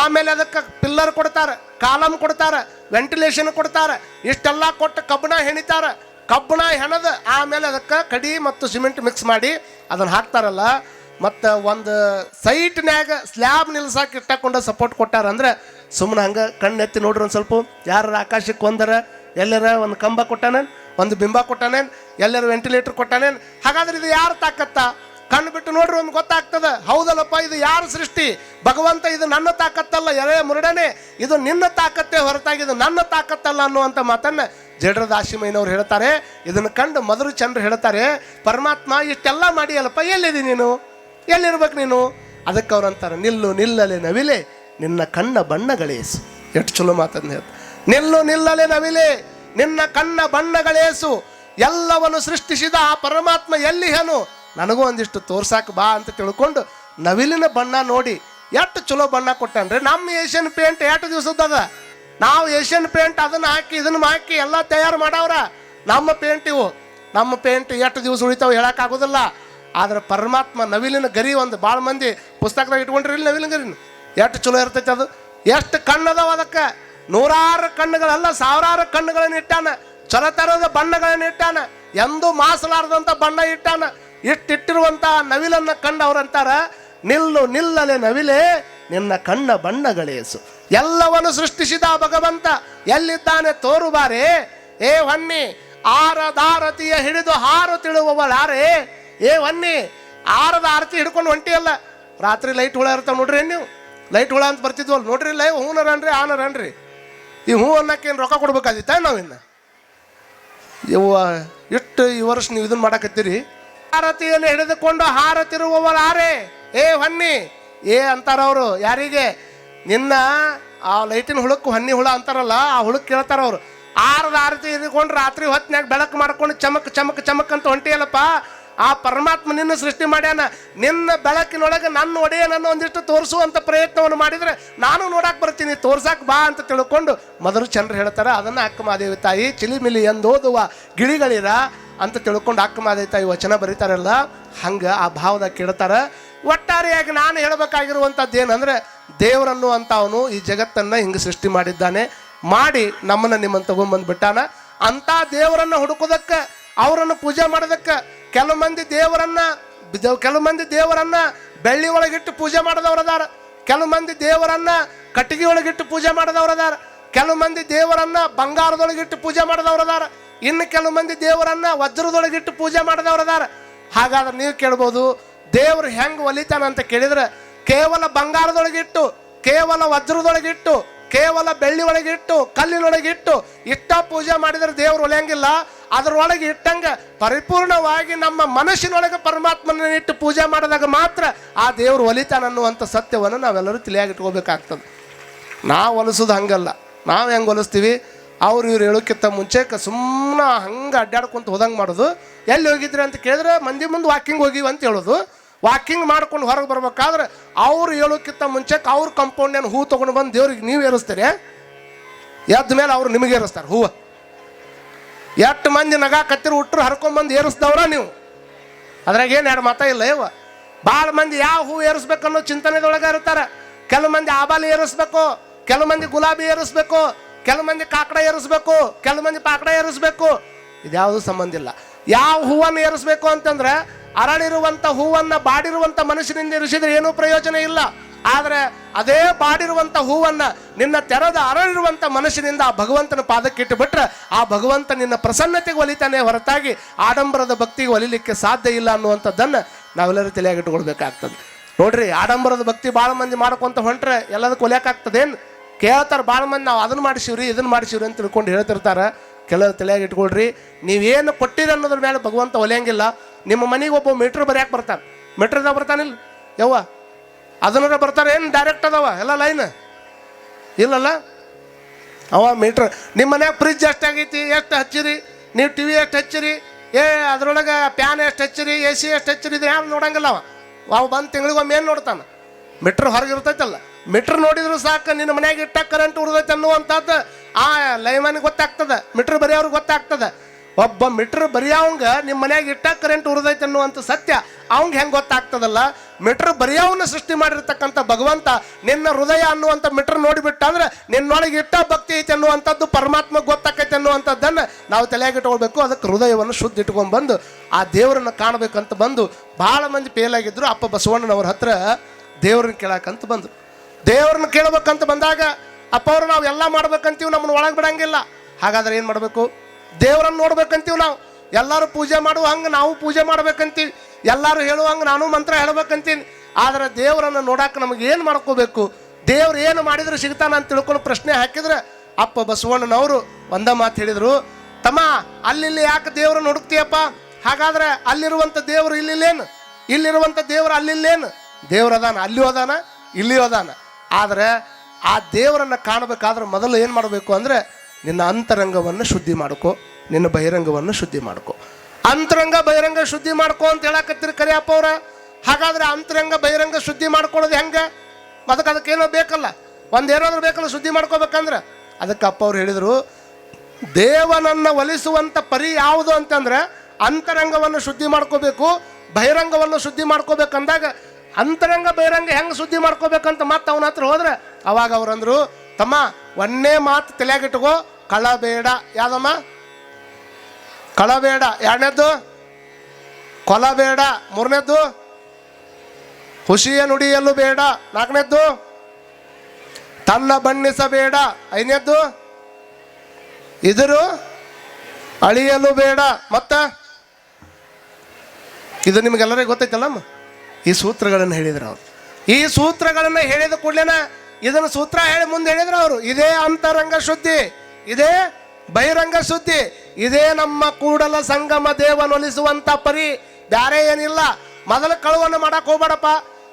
ಆಮೇಲೆ ಅದಕ್ಕೆ ಪಿಲ್ಲರ್ ಕೊಡ್ತಾರೆ ಕಾಲಮ್ ಕೊಡ್ತಾರೆ, ವೆಂಟಿಲೇಷನ್ ಕೊಡ್ತಾರೆ, ಇಷ್ಟೆಲ್ಲ ಕೊಟ್ಟು ಕಬ್ಬಣ ಹೆಣಿತಾರೆ. ಕಬ್ಬಣ ಹೆಣದ ಆಮೇಲೆ ಅದಕ್ಕೆ ಕಡಿ ಮತ್ತು ಸಿಮೆಂಟ್ ಮಿಕ್ಸ್ ಮಾಡಿ ಅದನ್ನು ಹಾಕ್ತಾರಲ್ಲ, ಮತ್ತು ಒಂದು ಸೈಟ್ನ್ಯಾಗ ಸ್ಲ್ಯಾಬ್ ನಿಲ್ಸಾಕ ಇಟ್ಟಕೊಂಡು ಸಪೋರ್ಟ್ ಕೊಟ್ಟಾರ ಅಂದ್ರೆ ಸುಮ್ಮನೆ ಹಂಗೆ ಕಣ್ಣೆತ್ತಿ ನೋಡ್ರಿ ಒಂದು ಸ್ವಲ್ಪ. ಯಾರ ಆಕಾಶಕ್ಕೆ ಒಂದರ ಎಲ್ಲರ ಒಂದು ಕಂಬ ಕೊಟ್ಟಾನೇನು, ಒಂದು ಬಿಂಬ ಕೊಟ್ಟಾನೇನು, ಎಲ್ಲರ ವೆಂಟಿಲೇಟರ್ ಕೊಟ್ಟಾನೇನು. ಹಾಗಾದ್ರೆ ಇದು ಯಾರು ತಾಕತ್ತ? ಕಣ್ಣು ಬಿಟ್ಟು ನೋಡ್ರಿ ಒಂದು ಗೊತ್ತಾಗ್ತದೆ. ಹೌದಲ್ಲಪ್ಪ, ಇದು ಯಾರ ಸೃಷ್ಟಿ? ಭಗವಂತ ಇದು ನನ್ನ ತಾಕತ್ತಲ್ಲ, ಎಳೆಯ ಮುರುಡನೆ. ಇದು ನಿನ್ನ ತಾಕತ್ತೇ ಹೊರತಾಗಿ, ಇದು ನನ್ನ ತಾಕತ್ತಲ್ಲ ಅನ್ನುವಂಥ ಮಾತನ್ನ ಜಡ್ರ ದಾಸಿಮಯ್ಯನವ್ರು ಹೇಳ್ತಾರೆ. ಇದನ್ನು ಕಂಡು ಮಧುರ ಚಂದ್ರ ಹೇಳ್ತಾರೆ. ಪರಮಾತ್ಮ, ಇಷ್ಟೆಲ್ಲ ಮಾಡಿಯಲ್ಲಪ್ಪ, ಎಲ್ಲಿದೆ ನೀನು? ಎಲ್ಲಿರ್ಬೇಕು ನೀನು? ಅದಕ್ಕೆ ಅವ್ರು ಅಂತಾರೆ, ನಿಲ್ಲು, ನಿಲ್ಲಲೆ ನವಿಲೆ, ನಿನ್ನ ಕಣ್ಣ ಬಣ್ಣಗಳೇಸು. ಎಷ್ಟು ಚಲೋ ಮಾತನ್ನು ಹೇಳ್ತಾರೆ. ನಿಲ್ಲು, ನಿಲ್ಲಲೆ ನವಿಲೆ, ನಿನ್ನ ಕಣ್ಣ ಬಣ್ಣಗಳೇಸು. ಎಲ್ಲವನ್ನು ಸೃಷ್ಟಿಸಿದ ಆ ಪರಮಾತ್ಮ ಎಲ್ಲಿಹನು ನನಗೂ ಒಂದಿಷ್ಟು ತೋರ್ಸಾಕ ಬಾ ಅಂತ ತಿಳ್ಕೊಂಡು ನವಿಲಿನ ಬಣ್ಣ ನೋಡಿ, ಎಷ್ಟು ಚಲೋ ಬಣ್ಣ ಕೊಟ್ಟಾನ್ರಿ? ನಮ್ಮ ಏಷ್ಯನ್ ಪೇಂಟ್ ಎಷ್ಟು ದಿವಸದ ನಾವು ಏಷ್ಯನ್ ಪೇಂಟ್ ಅದನ್ನ ಹಾಕಿ, ಇದನ್ನ ಹಾಕಿ ಎಲ್ಲ ತಯಾರು ಮಾಡವ್ರ. ನಮ್ಮ ಪೇಂಟ್ ಇವು. ನಮ್ಮ ಪೇಂಟ್ ಎಷ್ಟು ದಿವಸ ಉಳಿತಾವೆ ಹೇಳಕ್ಕಾಗೋದಿಲ್ಲ ಆದ್ರೆ ಪರಮಾತ್ಮ ನವಿಲಿನ ಗರಿ ಒಂದು ಭಾಳ ಮಂದಿ ಪುಸ್ತಕದಾಗ ಇಟ್ಕೊಂಡ್ರಿ ನವಿಲಿನ ಗರಿ ಎಷ್ಟು ಚಲೋ ಇರ್ತೈತೆ ಅದು? ಎಷ್ಟು ಕಣ್ಣದವ ಅದಕ್ಕೆ? ನೂರಾರು ಕಣ್ಣುಗಳಲ್ಲ, ಸಾವಿರಾರು ಕಣ್ಣುಗಳನ್ನು ಇಟ್ಟಾನ. ಚಲತರದ ಬಣ್ಣಗಳನ್ನ ಇಟ್ಟಾನ. ಎಂದೂ ಮಾಸಲಾರದಂಥ ಬಣ್ಣ ಇಟ್ಟಾನ. ಇಟ್ಟಿಟ್ಟಿರುವಂಥ ನವಿಲನ್ನ ಕಂಡು ಅವ್ರಂತಾರ, ನಿಲ್ಲು, ನಿಲ್ಲಲೆ ನವಿಲೆ, ನಿನ್ನ ಕಣ್ಣ ಬಣ್ಣಗಳೇಸು. ಎಲ್ಲವನ್ನು ಸೃಷ್ಟಿಸಿದ ಭಗವಂತ, ಎಲ್ಲಿದ್ದಾನೆ ತೋರುಬಾರೆ ಏ ಹೊನ್ನಿ ಆರದಾರತಿಯ ಹಿಡಿದು ಹಾರು ತಿಳುವವಳಾರೆ? ಏ ಹೊನ್ನಿ ಆರದ ಆರತಿ ಹಿಡ್ಕೊಂಡು ಹೊಂಟಿಯಲ್ಲ ರಾತ್ರಿ ಲೈಟ್ ಹುಳ ಇರ್ತಾವ ನೋಡ್ರಿ ನೀವು ಲೈಟ್ ಹುಳ ಅಂತ ಬರ್ತಿದ್ವಲ್ಲ ನೋಡ್ರಿ, ಲೈ ಹೂನರನ್ರಿ ಆನರನ್ರಿ ಈ ಹೂ ಅನ್ನಕ್ಕೇನು ರೊಕ್ಕ ಕೊಡ್ಬೇಕಾದಿತ್ತ ನಾವಿನ್ನ ಇವ ಎಷ್ಟು ಈ ವರ್ಷ ನೀವು ಇದನ್ನ ಮಾಡಕತ್ತೀರಿ? ಆರತಿಯನ್ನು ಹಿಡಿದುಕೊಂಡು ಹಾರತಿರುವವರಾರೆ. ಏ ಹೊನ್ನಿ, ಏ ಅಂತಾರವರು, ಯಾರಿಗೆ? ನಿನ್ನ ಆ ಲೈಟಿನ ಹುಳಕ್ಕೆ ಹನ್ನಿ ಹುಳ ಅಂತಾರಲ್ಲ, ಆ ಹುಳಕ್ಕೆ ಕೇಳ್ತಾರ ಅವರು ಆರದ ಆರತಿ ಹಿಡ್ಕೊಂಡು ರಾತ್ರಿ ಹೊತ್ತಿನಾಗ ಬೆಳಕು ಮಾಡ್ಕೊಂಡು ಚಮಕ್ ಚಮಕ್ ಚಮಕ್ ಅಂತ ಹೊಂಟಿಯಲ್ಲಪ್ಪ, ಆ ಪರಮಾತ್ಮ ನಿನ್ನ ಸೃಷ್ಟಿ ಮಾಡ್ಯಾನ. ನಿನ್ನ ಬೆಳಕಿನೊಳಗೆ ನನ್ನ ಒಡೆಯನನ್ನು ಒಂದಿಷ್ಟು ತೋರಿಸುವಂಥ ಪ್ರಯತ್ನವನ್ನು ಮಾಡಿದ್ರೆ ನಾನು ನೋಡಕ್ಕೆ ಬರ್ತೀನಿ ತೋರ್ಸಕ್ಕೆ ಬಾ ಅಂತ ತಿಳ್ಕೊಂಡು ಮೊದಲು ಚಂದ್ರ ಹೇಳ್ತಾರೆ, ಅದನ್ನ ಅಕ್ಕಮಾದೇವಿ ತಾಯಿ ಚಿಲಿಮಿಲಿ ಎಂದೋದುವ ಗಿಳಿಗಳಿರ ಅಂತ ತಿಳ್ಕೊಂಡು ಅಕ್ಕಮಾದೇವಿ ತಾಯಿ ವಚನ ಬರೀತಾರಲ್ಲ, ಹಂಗ ಆ ಭಾವದಾಗ ಕೇಳ್ತಾರ ಒಟ್ಟಾರೆಯಾಗಿ ನಾನು ಹೇಳಬೇಕಾಗಿರುವಂಥದ್ದು ಏನಂದ್ರೆ ದೇವರನ್ನು ಅಂತ ಅವನು ಈ ಜಗತ್ತನ್ನ ಹಿಂಗೆ ಸೃಷ್ಟಿ ಮಾಡಿದ್ದಾನೆ. ಮಾಡಿ ನಮ್ಮನ್ನ ನಿಮ್ಮನ್ನು ತಗೊಂಬಂದು ಬಿಟ್ಟಾನ. ಅಂತ ದೇವರನ್ನ ಹುಡುಕೋದಕ್ಕೆ, ಅವರನ್ನು ಪೂಜೆ ಮಾಡೋದಕ್ಕೆ, ಕೆಲವು ಮಂದಿ ದೇವರನ್ನ ಕೆಲವು ಮಂದಿ ದೇವರನ್ನ ಬೆಳ್ಳಿ ಒಳಗಿಟ್ಟು ಪೂಜೆ ಮಾಡಿದವರದಾರ ಕೆಲವು ಮಂದಿ ದೇವರನ್ನ ಕಟ್ಟಿಗೆ ಒಳಗಿಟ್ಟು ಪೂಜೆ ಮಾಡಿದವರದಾರ ಕೆಲವು ಮಂದಿ ದೇವರನ್ನು ಬಂಗಾರದೊಳಗಿಟ್ಟು ಪೂಜೆ ಮಾಡಿದವರದಾರ ಇನ್ನು ಕೆಲವು ಮಂದಿ ದೇವರನ್ನ ವಜ್ರದೊಳಗಿಟ್ಟು ಪೂಜೆ ಮಾಡಿದವರದಾರ ಹಾಗಾದ್ರೆ ನೀವು ಕೇಳ್ಬೋದು, ದೇವ್ರು ಹೆಂಗ್ ಒಲಿತಾನ ಅಂತ ಕೇಳಿದ್ರೆ, ಕೇವಲ ಬಂಗಾರದೊಳಗಿಟ್ಟು, ಕೇವಲ ವಜ್ರದೊಳಗಿಟ್ಟು, ಕೇವಲ ಬೆಳ್ಳಿ ಒಳಗಿಟ್ಟು ಕಲ್ಲಿನೊಳಗಿಟ್ಟು ಇಷ್ಟ ಪೂಜೆ ಮಾಡಿದ್ರೆ ದೇವ್ರು ಒಲೆಯಂಗಿಲ್ಲ. ಅದರೊಳಗೆ ಇಟ್ಟಂಗೆ ಪರಿಪೂರ್ಣವಾಗಿ ನಮ್ಮ ಮನಸ್ಸಿನೊಳಗೆ ಪರಮಾತ್ಮನ ಇಟ್ಟು ಪೂಜೆ ಮಾಡಿದಾಗ ಮಾತ್ರ ಆ ದೇವ್ರು ಒಲಿತಾನನ್ನುವಂಥ ಸತ್ಯವನ್ನು ನಾವೆಲ್ಲರೂ ತಿಳಿಯಾಗಿಟ್ಕೋಬೇಕಾಗ್ತದೆ. ನಾವು ಒಲಿಸೋದು ಹಂಗಲ್ಲ. ನಾವು ಹೆಂಗೆ ಹೊಲಿಸ್ತೀವಿ ಅವ್ರು ಇವ್ರು ಹೇಳೋಕ್ಕಿಂತ ಮುಂಚೆ ಸುಮ್ಮನೆ ಹಂಗೆ ಅಡ್ಡಾಡ್ಕೊಂತ ಹೋದಂಗೆ ಮಾಡೋದು. ಎಲ್ಲಿ ಹೋಗಿದ್ರಿ ಅಂತ ಕೇಳಿದ್ರೆ ಮಂದಿ ಮುಂದೆ ವಾಕಿಂಗ್ ಹೋಗಿವಿ ಅಂತ ಹೇಳೋದು. ವಾಕಿಂಗ್ ಮಾಡ್ಕೊಂಡು ಹೊರಗೆ ಬರ್ಬೇಕಾದ್ರೆ ಅವ್ರು ಹೇಳೋಕ್ಕಿಂತ ಮುಂಚೆಕ್ಕೆ ಅವ್ರ ಕಂಪೌಂಡೇನು ಹೂ ತೊಗೊಂಡು ಬಂದು ದೇವ್ರಿಗೆ ನೀವು ಏರಿಸ್ತೀರಿ? ಎದ್ದ ಮೇಲೆ ಅವ್ರು ನಿಮಗೆ ಏರಿಸ್ತಾರೆ ಹೂವು. ಎಷ್ಟು ಮಂದಿ ನಗ ಕತ್ತಿರ ಉಟ್ರು ಹರ್ಕೊಂಬಂದು ಏರಿಸ್ದವ್ರ ನೀವು. ಅದ್ರಾಗ ಏನು ಎರಡು ಮಾತ ಇಲ್ಲ ಇವ. ಭಾಳ ಮಂದಿ ಯಾವ ಹೂ ಏರಿಸ್ಬೇಕನ್ನೋ ಚಿಂತನೆದೊಳಗೆ ಇರ್ತಾರೆ. ಕೆಲವು ಮಂದಿ ಆಬಾಲಿ ಏರಿಸ್ಬೇಕು, ಕೆಲವು ಮಂದಿ ಗುಲಾಬಿ ಏರಿಸ್ಬೇಕು ಕೆಲವು ಮಂದಿ ಕಾಕಡ ಏರಿಸ್ಬೇಕು ಕೆಲವು ಮಂದಿ ಪಾಕಡ ಏರಿಸ್ಬೇಕು. ಇದ್ಯಾವುದು ಸಂಬಂಧ ಇಲ್ಲ. ಯಾವ ಹೂವನ್ನು ಏರಿಸ್ಬೇಕು ಅಂತಂದ್ರೆ ಅರಳಿರುವಂಥ ಹೂವನ್ನು ಬಾಡಿರುವಂಥ ಮನುಷ್ಯನಿಂದ ಇರಿಸಿದ್ರೆ ಏನೂ ಪ್ರಯೋಜನ ಇಲ್ಲ. ಆದರೆ ಅದೇ ಬಾಡಿರುವಂಥ ಹೂವನ್ನ ನಿನ್ನ ತೆರೆದ ಅರಳಿರುವಂಥ ಮನಸ್ಸಿನಿಂದ ಆ ಭಗವಂತನ ಪಾದಕ್ಕೆ ಇಟ್ಟು ಬಿಟ್ರೆ ಆ ಭಗವಂತ ನಿನ್ನ ಪ್ರಸನ್ನತೆಗೆ ಒಲಿತಾನೆ ಹೊರತಾಗಿ ಆಡಂಬರದ ಭಕ್ತಿಗೆ ಒಲಿಲಿಕ್ಕೆ ಸಾಧ್ಯ ಇಲ್ಲ ಅನ್ನುವಂಥದ್ದನ್ನು ನಾವೆಲ್ಲರೂ ತಲೆಯಾಗಿಟ್ಕೊಳ್ಬೇಕಾಗ್ತದೆ ನೋಡ್ರಿ, ಆಡಂಬರದ ಭಕ್ತಿ ಭಾಳ ಮಂದಿ ಮಾಡ್ಕೊಂತ ಹೊಂಟ್ರೆ ಎಲ್ಲದಕ್ಕೆ ಒಲಿಯಕ್ಕಾಗ್ತದೇನು ಕೇಳ್ತಾರೆ ಭಾಳ ಮಂದಿ ನಾವು ಅದನ್ನ ಮಾಡಿಸಿವ್ರಿ ಇದನ್ನ ಮಾಡಿಸಿವ್ರಿ ಅಂತ ತಿಳ್ಕೊಂಡು ಹೇಳ್ತಿರ್ತಾರೆ. ಕೆಲವರು ತಲೆಯಾಗಿ ಇಟ್ಕೊಳ್ರಿ. ನೀವೇನು ಕೊಟ್ಟಿರಿ ಅನ್ನೋದ್ರ ಮೇಲೆ ಭಗವಂತ ಒಲೆಯಂಗಿಲ್ಲ. ನಿಮ್ಮ ಮನೆಗೆ ಒಬ್ಬ ಮೀಟ್ರ್ ಬರ್ಯಾಕೆ ಬರ್ತಾನೆ ಮೀಟ್ರ್ದಾಗ ಬರ್ತಾನಿಲ್ಲ ಯವ್ವ ಅದನ್ನ ಬರ್ತಾರೆ, ಏನು ಡೈರೆಕ್ಟ್ ಅದಾವ? ಎಲ್ಲ ಲೈನ್ ಇಲ್ಲಲ್ಲ? ಅವ ಮೀಟ್ರ್ ನಿಮ್ಮ ಮನ್ಯಾಗ ಫ್ರಿಜ್ ಎಷ್ಟು ಆಗೈತಿ, ಎಷ್ಟು ಹಚ್ಚಿರಿ? ನೀವು ಟಿ ವಿ ಎಷ್ಟು ಹಚ್ಚಿರಿ? ಏ, ಅದ್ರೊಳಗೆ ಪ್ಯಾನ್ ಎಷ್ಟು ಹಚ್ಚಿರಿ ಎ ಸಿ ಎಷ್ಟು ಹಚ್ಚಿರಿ ಇದು ಯಾರು ನೋಡಂಗಿಲ್ಲ ಅವ? ಅವ ಬಂದು ತಿಂಗಳಿಗೊಮ್ಮೆ ಏನು ನೋಡ್ತಾನೆ? ಮೀಟ್ರ್ ಹೊರಗೆ ಇರ್ತೈತಲ್ಲ. ಮೀಟ್ರ್ ನೋಡಿದ್ರು ಸಾಕು, ನಿನ್ನ ಮನೆಯಾಗ ಇಟ್ಟ ಕರೆಂಟ್ ಉಡ್ದೈತೆ ಅನ್ನುವಂಥದ್ದು ಆ ಲೈಮನ್ ಗೊತ್ತಾಗ್ತದೆ, ಮೀಟ್ರ್ ಬರೆಯೋರ್ಗೆ ಗೊತ್ತಾಗ್ತದ. ಒಬ್ಬ ಮೀಟ್ರ್ ಬರೆಯೋವಂಗ ನಿಮ್ಮ ಮನೆಯಾಗ ಇಟ್ಟ ಕರೆಂಟ್ ಉರ್ದೈತೆ ಅನ್ನುವಂಥ ಸತ್ಯ, ಅವಂಗೆ ಹೆಂಗೆ ಗೊತ್ತಾಗ್ತದಲ್ಲ? ಮೀಟ್ರ್ ಬರೆಯೋವನ್ನ ಸೃಷ್ಟಿ ಮಾಡಿರ್ತಕ್ಕಂಥ ಭಗವಂತ ನಿನ್ನ ಹೃದಯ ಅನ್ನುವಂಥ ಮೀಟ್ರ್ ನೋಡಿಬಿಟ್ಟ ಅಂದ್ರೆ ನಿನ್ನೊಳಗೆ ಇಟ್ಟ ಭಕ್ತಿ ಐತೆ ಅನ್ನುವಂಥದ್ದು ಪರಮಾತ್ಮ ಗೊತ್ತಾಕೈತೆ ಅನ್ನುವಂಥದ್ದನ್ನು ನಾವು ತಲೆಯಾಗಿ ಇಟ್ಕೊಳ್ಬೇಕು. ಅದಕ್ಕೆ ಹೃದಯವನ್ನು ಶುದ್ಧ ಇಟ್ಕೊಂಡು ಬಂದು ಆ ದೇವರನ್ನ ಕಾಣಬೇಕಂತ ಬಂದು ಭಾಳ ಮಂದಿ ಫೇಲಾಗಿದ್ದರು ಅಪ್ಪ ಬಸವಣ್ಣನವ್ರ ಹತ್ರ ದೇವ್ರನ್ನ ಕೇಳಕ್ಕಂತ ಬಂದರು. ದೇವ್ರನ್ನ ಕೇಳ್ಬೇಕಂತ ಬಂದಾಗ ಅಪ್ಪ ಅವ್ರು ನಾವು ಎಲ್ಲ ಮಾಡ್ಬೇಕಂತೀವಿ, ನಮ್ಮನ್ನ ಒಳಗೆ ಬಿಡಂಗಿಲ್ಲ. ಹಾಗಾದ್ರೆ ಏನು ಮಾಡಬೇಕು? ದೇವ್ರನ್ನ ನೋಡ್ಬೇಕಂತೀವಿ ನಾವು. ಎಲ್ಲರೂ ಪೂಜೆ ಮಾಡುವ ಹಂಗೆ ನಾವು ಪೂಜೆ ಮಾಡ್ಬೇಕಂತೀವಿ. ಎಲ್ಲರೂ ಹೇಳುವಂಗೆ ನಾನು ಮಂತ್ರ ಹೇಳ್ಬೇಕಂತೀನಿ. ಆದರೆ ದೇವರನ್ನು ನೋಡಕ್ಕೆ ನಮಗೆ ಏನು ಮಾಡ್ಕೋಬೇಕು? ದೇವ್ರು ಏನು ಮಾಡಿದ್ರೆ ಸಿಗ್ತಾನ ಅಂತ ತಿಳ್ಕೊಂಡು ಪ್ರಶ್ನೆ ಹಾಕಿದ್ರೆ, ಅಪ್ಪ ಬಸವಣ್ಣನವರು ಒಂದ ಮಾತು ಹೇಳಿದರು, ತಮ್ಮ ಅಲ್ಲಿ ಯಾಕೆ ದೇವ್ರನ್ನ ಹುಡುಕ್ತೀಯಪ್ಪ ಹಾಗಾದ್ರೆ ಅಲ್ಲಿರುವಂಥ ದೇವರು ಇಲ್ಲಿಲ್ಲೇನು? ಇಲ್ಲಿರುವಂಥ ದೇವರು ಅಲ್ಲಿಲ್ಲೇನು? ದೇವ್ರು ಅದಾನ, ಅಲ್ಲಿ ಅದಾನ, ಇಲ್ಲಿ ಅದಾನ. ಆದರೆ ಆ ದೇವರನ್ನು ಕಾಣಬೇಕಾದ್ರೆ ಮೊದಲು ಏನು ಮಾಡಬೇಕು ಅಂದರೆ ನಿನ್ನ ಅಂತರಂಗವನ್ನು ಶುದ್ಧಿ ಮಾಡ್ಕೊ, ನಿನ್ನ ಬಹಿರಂಗವನ್ನು ಶುದ್ಧಿ ಮಾಡ್ಕೊ. ಅಂತರಂಗ, ಬಹಿರಂಗ ಶುದ್ಧಿ ಮಾಡ್ಕೋ ಅಂತ ಹೇಳಕತ್ತೀರಿ ಕರಿಯಪ್ಪ ಅವ್ರ. ಹಾಗಾದ್ರೆ ಅಂತರಂಗ, ಬಹಿರಂಗ ಶುದ್ಧಿ ಮಾಡ್ಕೊಳ್ಳೋದು ಹೆಂಗೆ? ಅದಕ್ಕೆ ಅದಕ್ಕೇನೋ ಬೇಕಲ್ಲ. ಒಂದು ಏನಾದರೂ ಬೇಕಲ್ಲ ಶುದ್ಧಿ ಮಾಡ್ಕೋಬೇಕಂದ್ರೆ. ಅದಕ್ಕೆ ಅಪ್ಪ ಅವ್ರು ಹೇಳಿದರು, ದೇವನನ್ನು ಒಲಿಸುವಂಥ ಪರಿ ಯಾವುದು ಅಂತಂದರೆ ಅಂತರಂಗವನ್ನು ಶುದ್ಧಿ ಮಾಡ್ಕೋಬೇಕು, ಬಹಿರಂಗವನ್ನು ಶುದ್ಧಿ ಮಾಡ್ಕೋಬೇಕಂದಾಗ ಅಂತರಂಗ ಬಹಿರಂಗ ಹೆಂಗೆ ಸುದ್ದಿ ಮಾಡ್ಕೋಬೇಕಂತ ಮತ್ತೆ ಅವನ ಹತ್ರ ಹೋದ್ರೆ ಅವಾಗ ಅವ್ರಂದ್ರು ತಮ್ಮ ಒಂದೇ ಮಾತು ತಲೆಯಾಗಿಟ್ಕೋ, ಕಳ ಬೇಡ. ಯಾವ್ದಮ್ಮ? ಕಳ ಬೇಡ. ಎರಡನೇದ್ದು? ಕೊಲ ಬೇಡ. ಮೂರನೇದ್ದು? ಖುಷಿಯ ನುಡಿಯಲು ಬೇಡ. ನಾಲ್ಕನೇದ್ದು? ತನ್ನ ಬಣ್ಣಿಸಬೇಡ. ಐದನೇದ್ದು? ಇದರು ಅಳಿಯಲು ಬೇಡ. ಮತ್ತ? ಇದು ನಿಮಗೆಲ್ಲರಿಗೂ ಗೊತ್ತೈತಲ್ಲಮ್ಮ? ಈ ಸೂತ್ರಗಳನ್ನು ಹೇಳಿದ್ರು ಅವರು. ಈ ಸೂತ್ರಗಳನ್ನು ಹೇಳಿದ ಕೂಡಲೇನ ಇದನ್ನು ಸೂತ್ರ ಹೇಳಿ ಮುಂದೆ ಹೇಳಿದ್ರು ಅವರು. ಇದೇ ಅಂತರಂಗ ಶುದ್ಧಿ, ಇದೇ ಬಹಿರಂಗ ಶುದ್ಧಿ, ಇದೇ ನಮ್ಮ ಕೂಡಲ ಸಂಗಮ ದೇವನೊಲಿಸುವಂಥ ಪರಿ. ಬ್ಯಾರೆ ಏನಿಲ್ಲ. ಮೊದಲು ಕಳುವನ್ನು ಮಾಡಕ್ ಹೋಗ್ಬೇಡಪ್ಪ.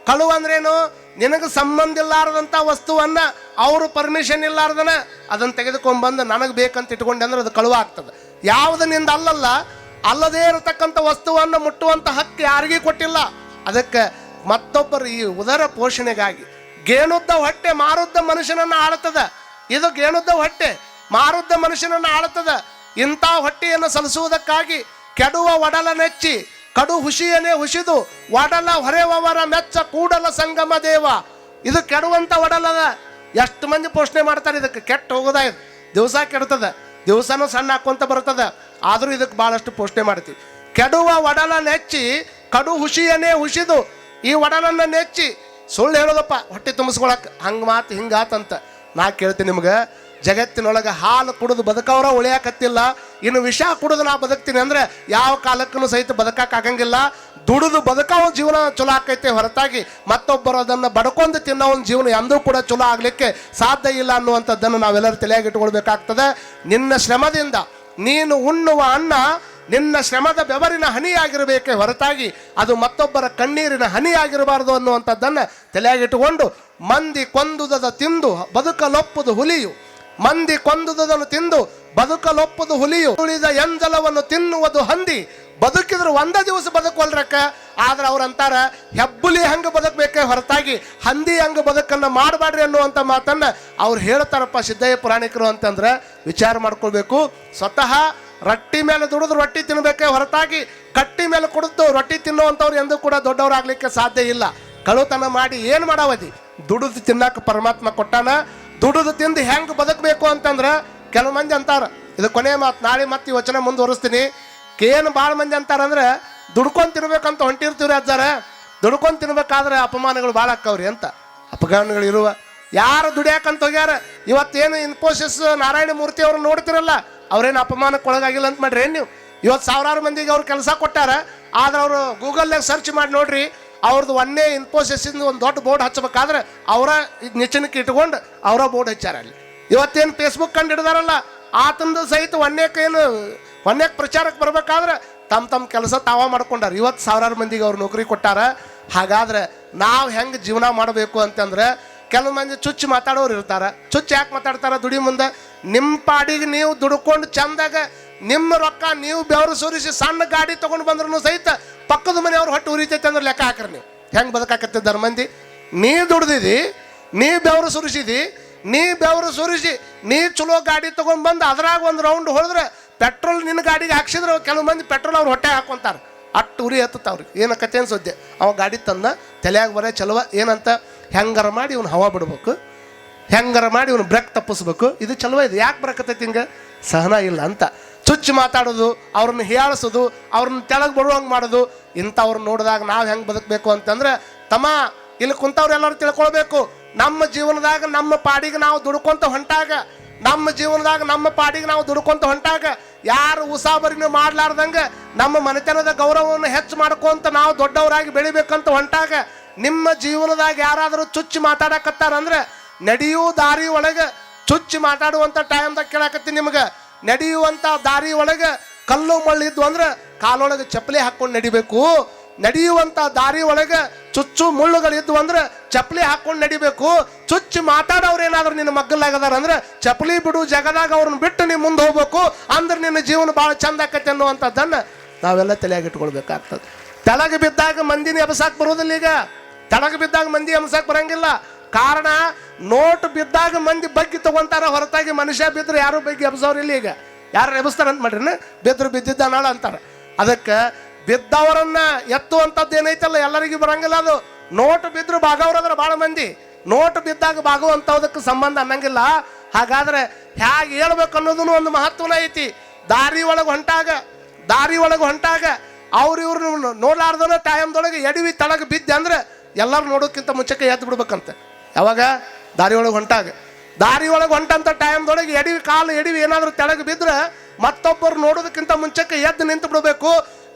ಕಳು ಅಂದ್ರೇನು? ನಿನಗೆ ಸಂಬಂಧ ಇಲ್ಲಾರದಂಥ ವಸ್ತುವನ್ನ ಅವರು ಪರ್ಮಿಷನ್ ಇಲ್ಲಾರ್ದನ ಅದನ್ನು ತೆಗೆದುಕೊಂಡ್ಬಂದು ನನಗೆ ಬೇಕಂತ ಇಟ್ಕೊಂಡೆ ಅಂದ್ರೆ ಅದು ಕಳುವ ಆಗ್ತದೆ. ಯಾವುದು ನಿಂದ ಅಲ್ಲಲ್ಲ, ಅಲ್ಲದೇ ಇರತಕ್ಕಂಥ ವಸ್ತುವನ್ನು ಮುಟ್ಟುವಂತ ಹಕ್ಕು ಯಾರಿಗೂ ಕೊಟ್ಟಿಲ್ಲ. ಅದಕ್ಕೆ ಮತ್ತೊಬ್ಬರು ಈ ಉದರ ಪೋಷಣೆಗಾಗಿ ಗೇಣುದ್ದ ಹೊಟ್ಟೆ ಮಾರುದ್ದ ಮನುಷ್ಯನನ್ನು ಆಳುತ್ತದ. ಇದು ಗೇಣುದ್ದ ಹೊಟ್ಟೆ ಮಾರುದ್ದ ಮನುಷ್ಯನನ್ನು ಆಳುತ್ತದ. ಇಂಥ ಹೊಟ್ಟೆಯನ್ನು ಸಲ್ಲಿಸುವುದಕ್ಕಾಗಿ ಕೆಡುವ ಒಡಲ ನೆಚ್ಚಿ ಕಡು ಹುಷಿಯನೇ ಹುಸಿದು ಒಡಲ ಹೊರೆವವರ ಮೆಚ್ಚ ಕೂಡಲ ಸಂಗಮ ದೇವ. ಇದು ಕೆಡುವಂತ ಒಡಲದ ಎಷ್ಟು ಮಂದಿ ಪೋಷಣೆ ಮಾಡ್ತಾರೆ ಇದಕ್ಕೆ? ಕೆಟ್ಟ ಹೋಗೋದ ದಿವಸ ಕೆಡ್ತದ ದಿವಸನೂ ಸಣ್ಣ ಹಾಕೊಂತ ಬರ್ತದ ಆದರೂ ಇದಕ್ಕೆ ಭಾಳಷ್ಟು ಪೋಷಣೆ ಮಾಡ್ತೀವಿ. ಕೆಡುವ ಒಡಲ ನೆಚ್ಚಿ ಕಡು ಹುಷಿಯನೇ ಹುಷಿದು ಈ ಒಡನನ್ನ ನೆಚ್ಚಿ ಸುಳ್ಳು ಹೇಳೋದಪ್ಪ, ಹೊಟ್ಟೆ ತುಂಬಿಸ್ಕೊಳಕ್. ಹಂಗೆ ಮಾತು ಹಿಂಗಾತಂತ ನಾ ಕೇಳ್ತೀನಿ ನಿಮ್ಗೆ. ಜಗತ್ತಿನೊಳಗೆ ಹಾಲು ಕುಡಿದು ಬದುಕವ್ರ ಉಳಿಯಾಕತ್ತಿಲ್ಲ ಇನ್ನು ವಿಷ ಕುಡಿದು ನಾ ಬದುಕ್ತೀನಿ ಅಂದ್ರೆ ಯಾವ ಕಾಲಕ್ಕೂ ಸಹಿತ ಬದುಕಕ್ಕಾಗಂಗಿಲ್ಲ ದುಡಿದು ಬದುಕೋ ಜೀವನ ಚಲೋ ಆಕೈತೆ ಹೊರತಾಗಿ ಮತ್ತೊಬ್ಬರು ಅದನ್ನು ಬಡ್ಕೊಂಡು ತಿನ್ನೋ ಒಂದು ಜೀವನ ಎಂದೂ ಕೂಡ ಚಲೋ ಆಗಲಿಕ್ಕೆ ಸಾಧ್ಯ ಇಲ್ಲ ಅನ್ನುವಂಥದ್ದನ್ನು ನಾವೆಲ್ಲರೂ ತಲೆಯಾಗಿ ಇಟ್ಕೊಳ್ಬೇಕಾಗ್ತದೆ. ನಿನ್ನ ಶ್ರಮದಿಂದ ನೀನು ಉಣ್ಣುವ ಅನ್ನ ನಿನ್ನ ಶ್ರಮದ ಬೆವರಿನ ಹನಿಯಾಗಿರಬೇಕೆ ಹೊರತಾಗಿ ಅದು ಮತ್ತೊಬ್ಬರ ಕಣ್ಣೀರಿನ ಹನಿಯಾಗಿರಬಾರದು ಅನ್ನುವಂಥದ್ದನ್ನು ತಲೆಯಾಗಿಟ್ಟುಕೊಂಡು, ಮಂದಿ ಕೊಂದುದದ ತಿಂದು ಬದುಕಲೊಪ್ಪುದು ಹುಲಿಯು. ಮಂದಿ ಕೊಂದುದನ್ನು ತಿಂದು ಬದುಕಲೊಪ್ಪುದು ಹುಲಿಯು. ಉಳಿದ ಎಂಜಲವನ್ನು ತಿನ್ನುವುದು ಹಂದಿ. ಬದುಕಿದ್ರು ಒಂದ ದಿವಸ ಬದುಕೊಲ್ರಕ್ಕ ಆದ್ರೆ ಅವ್ರಂತಾರ ಹೆಬ್ಬುಲಿ ಹಂಗೆ ಬದುಕಬೇಕೆ ಹೊರತಾಗಿ ಹಂದಿ ಹಂಗೆ ಬದುಕನ್ನು ಮಾಡಬೇಡ್ರಿ ಅನ್ನುವಂಥ ಮಾತನ್ನ ಅವ್ರು ಹೇಳ್ತಾರಪ್ಪ ಸಿದ್ದಯ್ಯ ಪುರಾಣಿಕರು ಅಂತಂದ್ರೆ ವಿಚಾರ ಮಾಡ್ಕೊಳ್ಬೇಕು. ಸ್ವತಃ ರೊಟ್ಟಿ ಮೇಲೆ ದುಡಿದು ರೊಟ್ಟಿ ತಿನ್ಬೇಕೆ ಹೊರತಾಗಿ ಕಟ್ಟಿ ಮೇಲೆ ಕುಡಿದು ರೊಟ್ಟಿ ತಿನ್ನುವಂಥವ್ರು ಎಂದೂ ಕೂಡ ದೊಡ್ಡವರಾಗಲಿಕ್ಕೆ ಸಾಧ್ಯ ಇಲ್ಲ. ಕಳುತನ ಮಾಡಿ ಏನು ಮಾಡಾವದಿ? ದುಡಿದು ತಿನ್ನಕ್ಕೆ ಪರಮಾತ್ಮ ಕೊಟ್ಟಾನ. ದುಡಿದು ತಿಂದು ಹೆಂಗೆ ಬದುಕಬೇಕು ಅಂತಂದ್ರೆ ಕೆಲವು ಮಂದಿ ಅಂತಾರ. ಇದು ಕೊನೆ ಮಾತು, ನಾಳೆ ಮತ್ತೆ ಯೋಚನೆ ಮುಂದುವರಿಸ್ತೀನಿ. ಏನು ಭಾಳ ಮಂದಿ ಅಂತಾರಂದ್ರೆ, ದುಡ್ಕೊಂಡು ತಿನ್ಬೇಕಂತ ಹೊಂಟಿರ್ತೀವ್ರಿ ಅಜ್ಜಾರ. ದುಡ್ಕೊಂಡು ತಿನ್ಬೇಕಾದ್ರೆ ಅಪಮಾನಗಳು ಭಾಳ ಆಕ್ಕವ್ರಿ ಅಂತ. ಅಪಮಾನಗಳು ಇರುವ. ಯಾರು ದುಡಿಯಾಕಂತ ಹೋಗ್ಯಾರ? ಇವತ್ತೇನು ಇನ್ಫೋಸಿಸ್ ನಾರಾಯಣ ಮೂರ್ತಿ ಅವ್ರು ನೋಡ್ತಿರಲ್ಲ ಅವ್ರೇನು ಅಪಮಾನಕ್ಕೆ ಒಳಗಾಗಿಲ್ಲ ಅಂತ ಮಾಡ್ರಿ. ಏನು ನೀವು? ಇವತ್ತು ಸಾವಿರಾರು ಮಂದಿಗೆ ಅವ್ರು ಕೆಲಸ ಕೊಟ್ಟಾರ. ಆದ್ರೆ ಅವರು ಗೂಗಲ್ನಾಗ ಸರ್ಚ್ ಮಾಡಿ ನೋಡ್ರಿ ಅವ್ರದ್ದು ಒಂದೇ ಇನ್ಫೋಸಿಸಿಂದ ಒಂದು ದೊಡ್ಡ ಬೋರ್ಡ್ ಹಚ್ಚಬೇಕಾದ್ರೆ ಅವರ ನೆಚ್ಚಿನಕ್ಕೆ ಇಟ್ಕೊಂಡು ಅವರ ಬೋರ್ಡ್ ಹಚ್ಚಾರ ಅಲ್ಲಿ. ಇವತ್ತೇನು ಫೇಸ್ಬುಕ್ ಕಂಡು ಹಿಡ್ದಾರಲ್ಲ, ಆತಂದು ಸಹಿತ ಏನು ಒಂದನೇ ಪ್ರಚಾರಕ್ಕೆ ಬರ್ಬೇಕಾದ್ರೆ ತಮ್ಮ ತಮ್ಮ ಕೆಲಸ ತಾವ ಮಾಡ್ಕೊಂಡಾರ. ಇವತ್ತು ಸಾವಿರಾರು ಮಂದಿಗೆ ಅವ್ರು ನೌಕರಿ ಕೊಟ್ಟಾರ. ಹಾಗಾದ್ರೆ ನಾವು ಹೆಂಗೆ ಜೀವನ ಮಾಡಬೇಕು ಅಂತಂದ್ರೆ, ಕೆಲವು ಮಂದಿ ಚುಚ್ಚು ಮಾತಾಡೋರು ಇರ್ತಾರ. ಚುಚ್ಚು ಯಾಕೆ ಮಾತಾಡ್ತಾರ ದುಡಿ ಮುಂದೆ? ನಿಮ್ಮ ಪಾಡಿಗೆ ನೀವು ದುಡ್ಕೊಂಡು ಚಂದಾಗ, ನಿಮ್ಮ ರೊಕ್ಕ ನೀವು ಬೆವರು ಸುರಿಸಿ ಸಣ್ಣ ಗಾಡಿ ತೊಗೊಂಡು ಬಂದ್ರೂ ಸಹಿತ ಪಕ್ಕದ ಮನೆಯವ್ರು ಹೊಟ್ಟೆ ಉರಿತೈತೆ ಅಂದ್ರೆ ಲೆಕ್ಕ ಹಾಕ್ರಿ ನೀವು. ಹೆಂಗೆ ಬದುಕಾಕತ್ತಿದ್ದಾರೆ ಮಂದಿ? ನೀ ದುಡ್ದಿದಿ, ನೀ ಬೆವರು ಸುರಿಸಿದಿ, ನೀ ಬೆವರು ಸುರಿಸಿ ನೀ ಚಲೋ ಗಾಡಿ ತೊಗೊಂಡು ಬಂದು ಅದ್ರಾಗ ಒಂದು ರೌಂಡ್ ಹೊಡೆದ್ರೆ ಪೆಟ್ರೋಲ್ ನಿನ್ನ ಗಾಡಿಗೆ ಹಾಕ್ಸಿದ್ರೆ ಕೆಲವು ಮಂದಿ ಪೆಟ್ರೋಲ್ ಅವ್ರು ಹೊಟ್ಟೆ ಹಾಕೊಂತಾರೆ. ಅಟ್ಟು ಉರಿ ಹತ್ತವ್ರಿಗೆ ಏನು ಕತೆ ಅನ್ಸುತ್ತೆ ಅವ ಗಾಡಿ ತಂದ, ತಲೆಯಾಗ ಬರೋ ಚಲುವ, ಏನಂತ ಹೆಂಗಾರ ಮಾಡಿ ಇವ್ನು ಹವಾ ಬಿಡ್ಬೇಕು. ಹೆಂಗಾರ ಮಾಡಿ ಇವನು ಬ್ರೆಕ್ ತಪ್ಪಿಸ್ಬೇಕು? ಇದು ಚಲೋ ಇದೆ. ಯಾಕೆ ಬರಕತ್ತೈತಿ ಹಿಂಗೆ? ಸಹನ ಇಲ್ಲ ಅಂತ. ಚುಚ್ಚು ಮಾತಾಡೋದು, ಅವ್ರನ್ನ ಹೀಯಾಳಿಸೋದು ಅವ್ರನ್ನ ತೆಳಗೆ ಬರುವಂಗೆ ಮಾಡೋದು ಇಂಥವ್ರನ್ನ ನೋಡಿದಾಗ ನಾವು ಹೆಂಗೆ ಬದುಕಬೇಕು ಅಂತಂದ್ರೆ, ತಮ್ಮ ಇಲ್ಲಿ ಕುಂತವ್ರು ಎಲ್ಲರೂ ತಿಳ್ಕೊಳ್ಬೇಕು. ನಮ್ಮ ಜೀವನದಾಗ ನಮ್ಮ ಪಾಡಿಗೆ ನಾವು ದುಡ್ಕೊಂತ ಹೊಂಟಾಗ, ನಮ್ಮ ಜೀವನದಾಗ ನಮ್ಮ ಪಾಡಿಗೆ ನಾವು ದುಡ್ಕೊಂತ ಹೊಂಟಾಗ, ಯಾರು ಉಸಾಬರಿನ ಮಾಡ್ಲಾರ್ದಂಗೆ ನಮ್ಮ ಮನೆತನದ ಗೌರವವನ್ನು ಹೆಚ್ಚು ಮಾಡ್ಕೊಂತ ನಾವು ದೊಡ್ಡವರಾಗಿ ಬೆಳಿಬೇಕಂತ ಹೊಂಟಾಗ, ನಿಮ್ಮ ಜೀವನದಾಗ ಯಾರಾದರೂ ಚುಚ್ಚಿ ಮಾತಾಡಕತ್ತಾರಂದ್ರೆ ನಡೆಯೂ ದಾರಿ ಒಳಗೆ ಚುಚ್ಚಿ ಮಾತಾಡುವಂಥ ಟೈಮ್ದಾಗ ಕೇಳಾಕತ್ತೀನಿ ನಿಮಗೆ. ನಡೆಯುವಂಥ ದಾರಿ ಒಳಗೆ ಕಲ್ಲು ಮಳ್ಳು ಇದ್ವು ಅಂದ್ರೆ ಕಾಲೊಳಗೆ ಚಪ್ಪಲಿ ಹಾಕ್ಕೊಂಡು ನಡಿಬೇಕು. ನಡೆಯುವಂಥ ದಾರಿ ಒಳಗೆ ಚುಚ್ಚು ಮುಳ್ಳುಗಳಿದ್ವು ಅಂದ್ರೆ ಚಪ್ಪಲಿ ಹಾಕ್ಕೊಂಡು ನಡಿಬೇಕು. ಚುಚ್ಚಿ ಮಾತಾಡೋರು ಏನಾದ್ರು ನಿನ್ನ ಮಗ್ಗಲಾಗದಾರ ಅಂದ್ರೆ ಚಪ್ಪಲಿ ಬಿಡು, ಜಗದಾಗ ಅವ್ರನ್ನ ಬಿಟ್ಟು ನೀವು ಮುಂದೆ ಹೋಗ್ಬೇಕು. ಅಂದ್ರೆ ನಿನ್ನ ಜೀವನ ಭಾಳ ಚಂದ ಆಕೈತೆ ಅನ್ನುವಂಥದ್ದನ್ನು ನಾವೆಲ್ಲ ತಲೆಯಾಗಿ ಇಟ್ಕೊಳ್ಬೇಕಾಗ್ತದೆ. ತೆಳಗೆ ಬಿದ್ದಾಗ ಮಂದಿನ ಎಬಸಾಕ್ ಬರೋದಿಲ್ಲ ಈಗ. ತೆಳಗೆ ಬಿದ್ದಾಗ ಮಂದಿ ಎಬ್ಸಾಕ್ ಬರಂಗಿಲ್ಲ. ಕಾರಣ ನೋಟ್ ಬಿದ್ದಾಗ ಮಂದಿ ಬಗ್ಗಿ ತಗೊಂತಾರ, ಹೊರತಾಗಿ ಮನುಷ್ಯ ಬಿದ್ದರೆ ಯಾರು ಬಗ್ಗಿ ಎಬ್ಸೋರಿಲ್ಲ ಈಗ. ಯಾರು ಎಬ್ಸ್ತಾರಂತ ಮಾಡ್ರಿ ಬಿದ್ರು ಬಿದ್ದಿದ್ದ ನಾಳ ಅಂತಾರೆ. ಅದಕ್ಕೆ ಬಿದ್ದವರನ್ನ ಎತ್ತುವಂಥದ್ದು ಏನೈತಲ್ಲ, ಎಲ್ಲರಿಗೂ ಬರಂಗಿಲ್ಲ ಅದು. ನೋಟ್ ಬಿದ್ರು ಭಾಗವ್ರದ್ರ ಭಾಳ ಮಂದಿ. ನೋಟ್ ಬಿದ್ದಾಗ ಭಾಗವಂಥದಕ್ಕೆ ಸಂಬಂಧ ಅನ್ನಂಗಿಲ್ಲ. ಹಾಗಾದ್ರೆ ಹೇಗೆ ಹೇಳ್ಬೇಕು ಅನ್ನೋದನ್ನು ಒಂದು ಮಹತ್ವನ ಐತಿ. ದಾರಿ ಒಳಗೆ ಹೊಂಟಾಗ, ದಾರಿ ಒಳಗೆ ಹೊಂಟಾಗ ಅವ್ರಿವ್ರು ನೋಡ್ಲಾರ್ದನ ಟೈಮ್ದೊಳಗೆ ಎಡವಿ ತಳಗೆ ಬಿದ್ದೆ ಅಂದ್ರೆ ಎಲ್ಲರೂ ನೋಡೋಕ್ಕಿಂತ ಮುಂಚೆಗೆ ಎದ್ದು ಬಿಡ್ಬೇಕಂತ. ಯಾವಾಗ? ದಾರಿ ಒಳಗೆ ಹೊಂಟಾಗ. ದಾರಿ ಒಳಗೆ ಹೊಂಟಂತ ಟೈಮ್ದೊಳಗೆ ಎಡಿವಿ ಕಾಲು, ಎಡಿವಿ ಏನಾದರೂ ತೆಳಗೆ ಬಿದ್ದರೆ ಮತ್ತೊಬ್ಬರು ನೋಡೋದಕ್ಕಿಂತ ಮುಂಚೆಕ್ಕೆ ಎದ್ದು ನಿಂತು ಬಿಡಬೇಕು.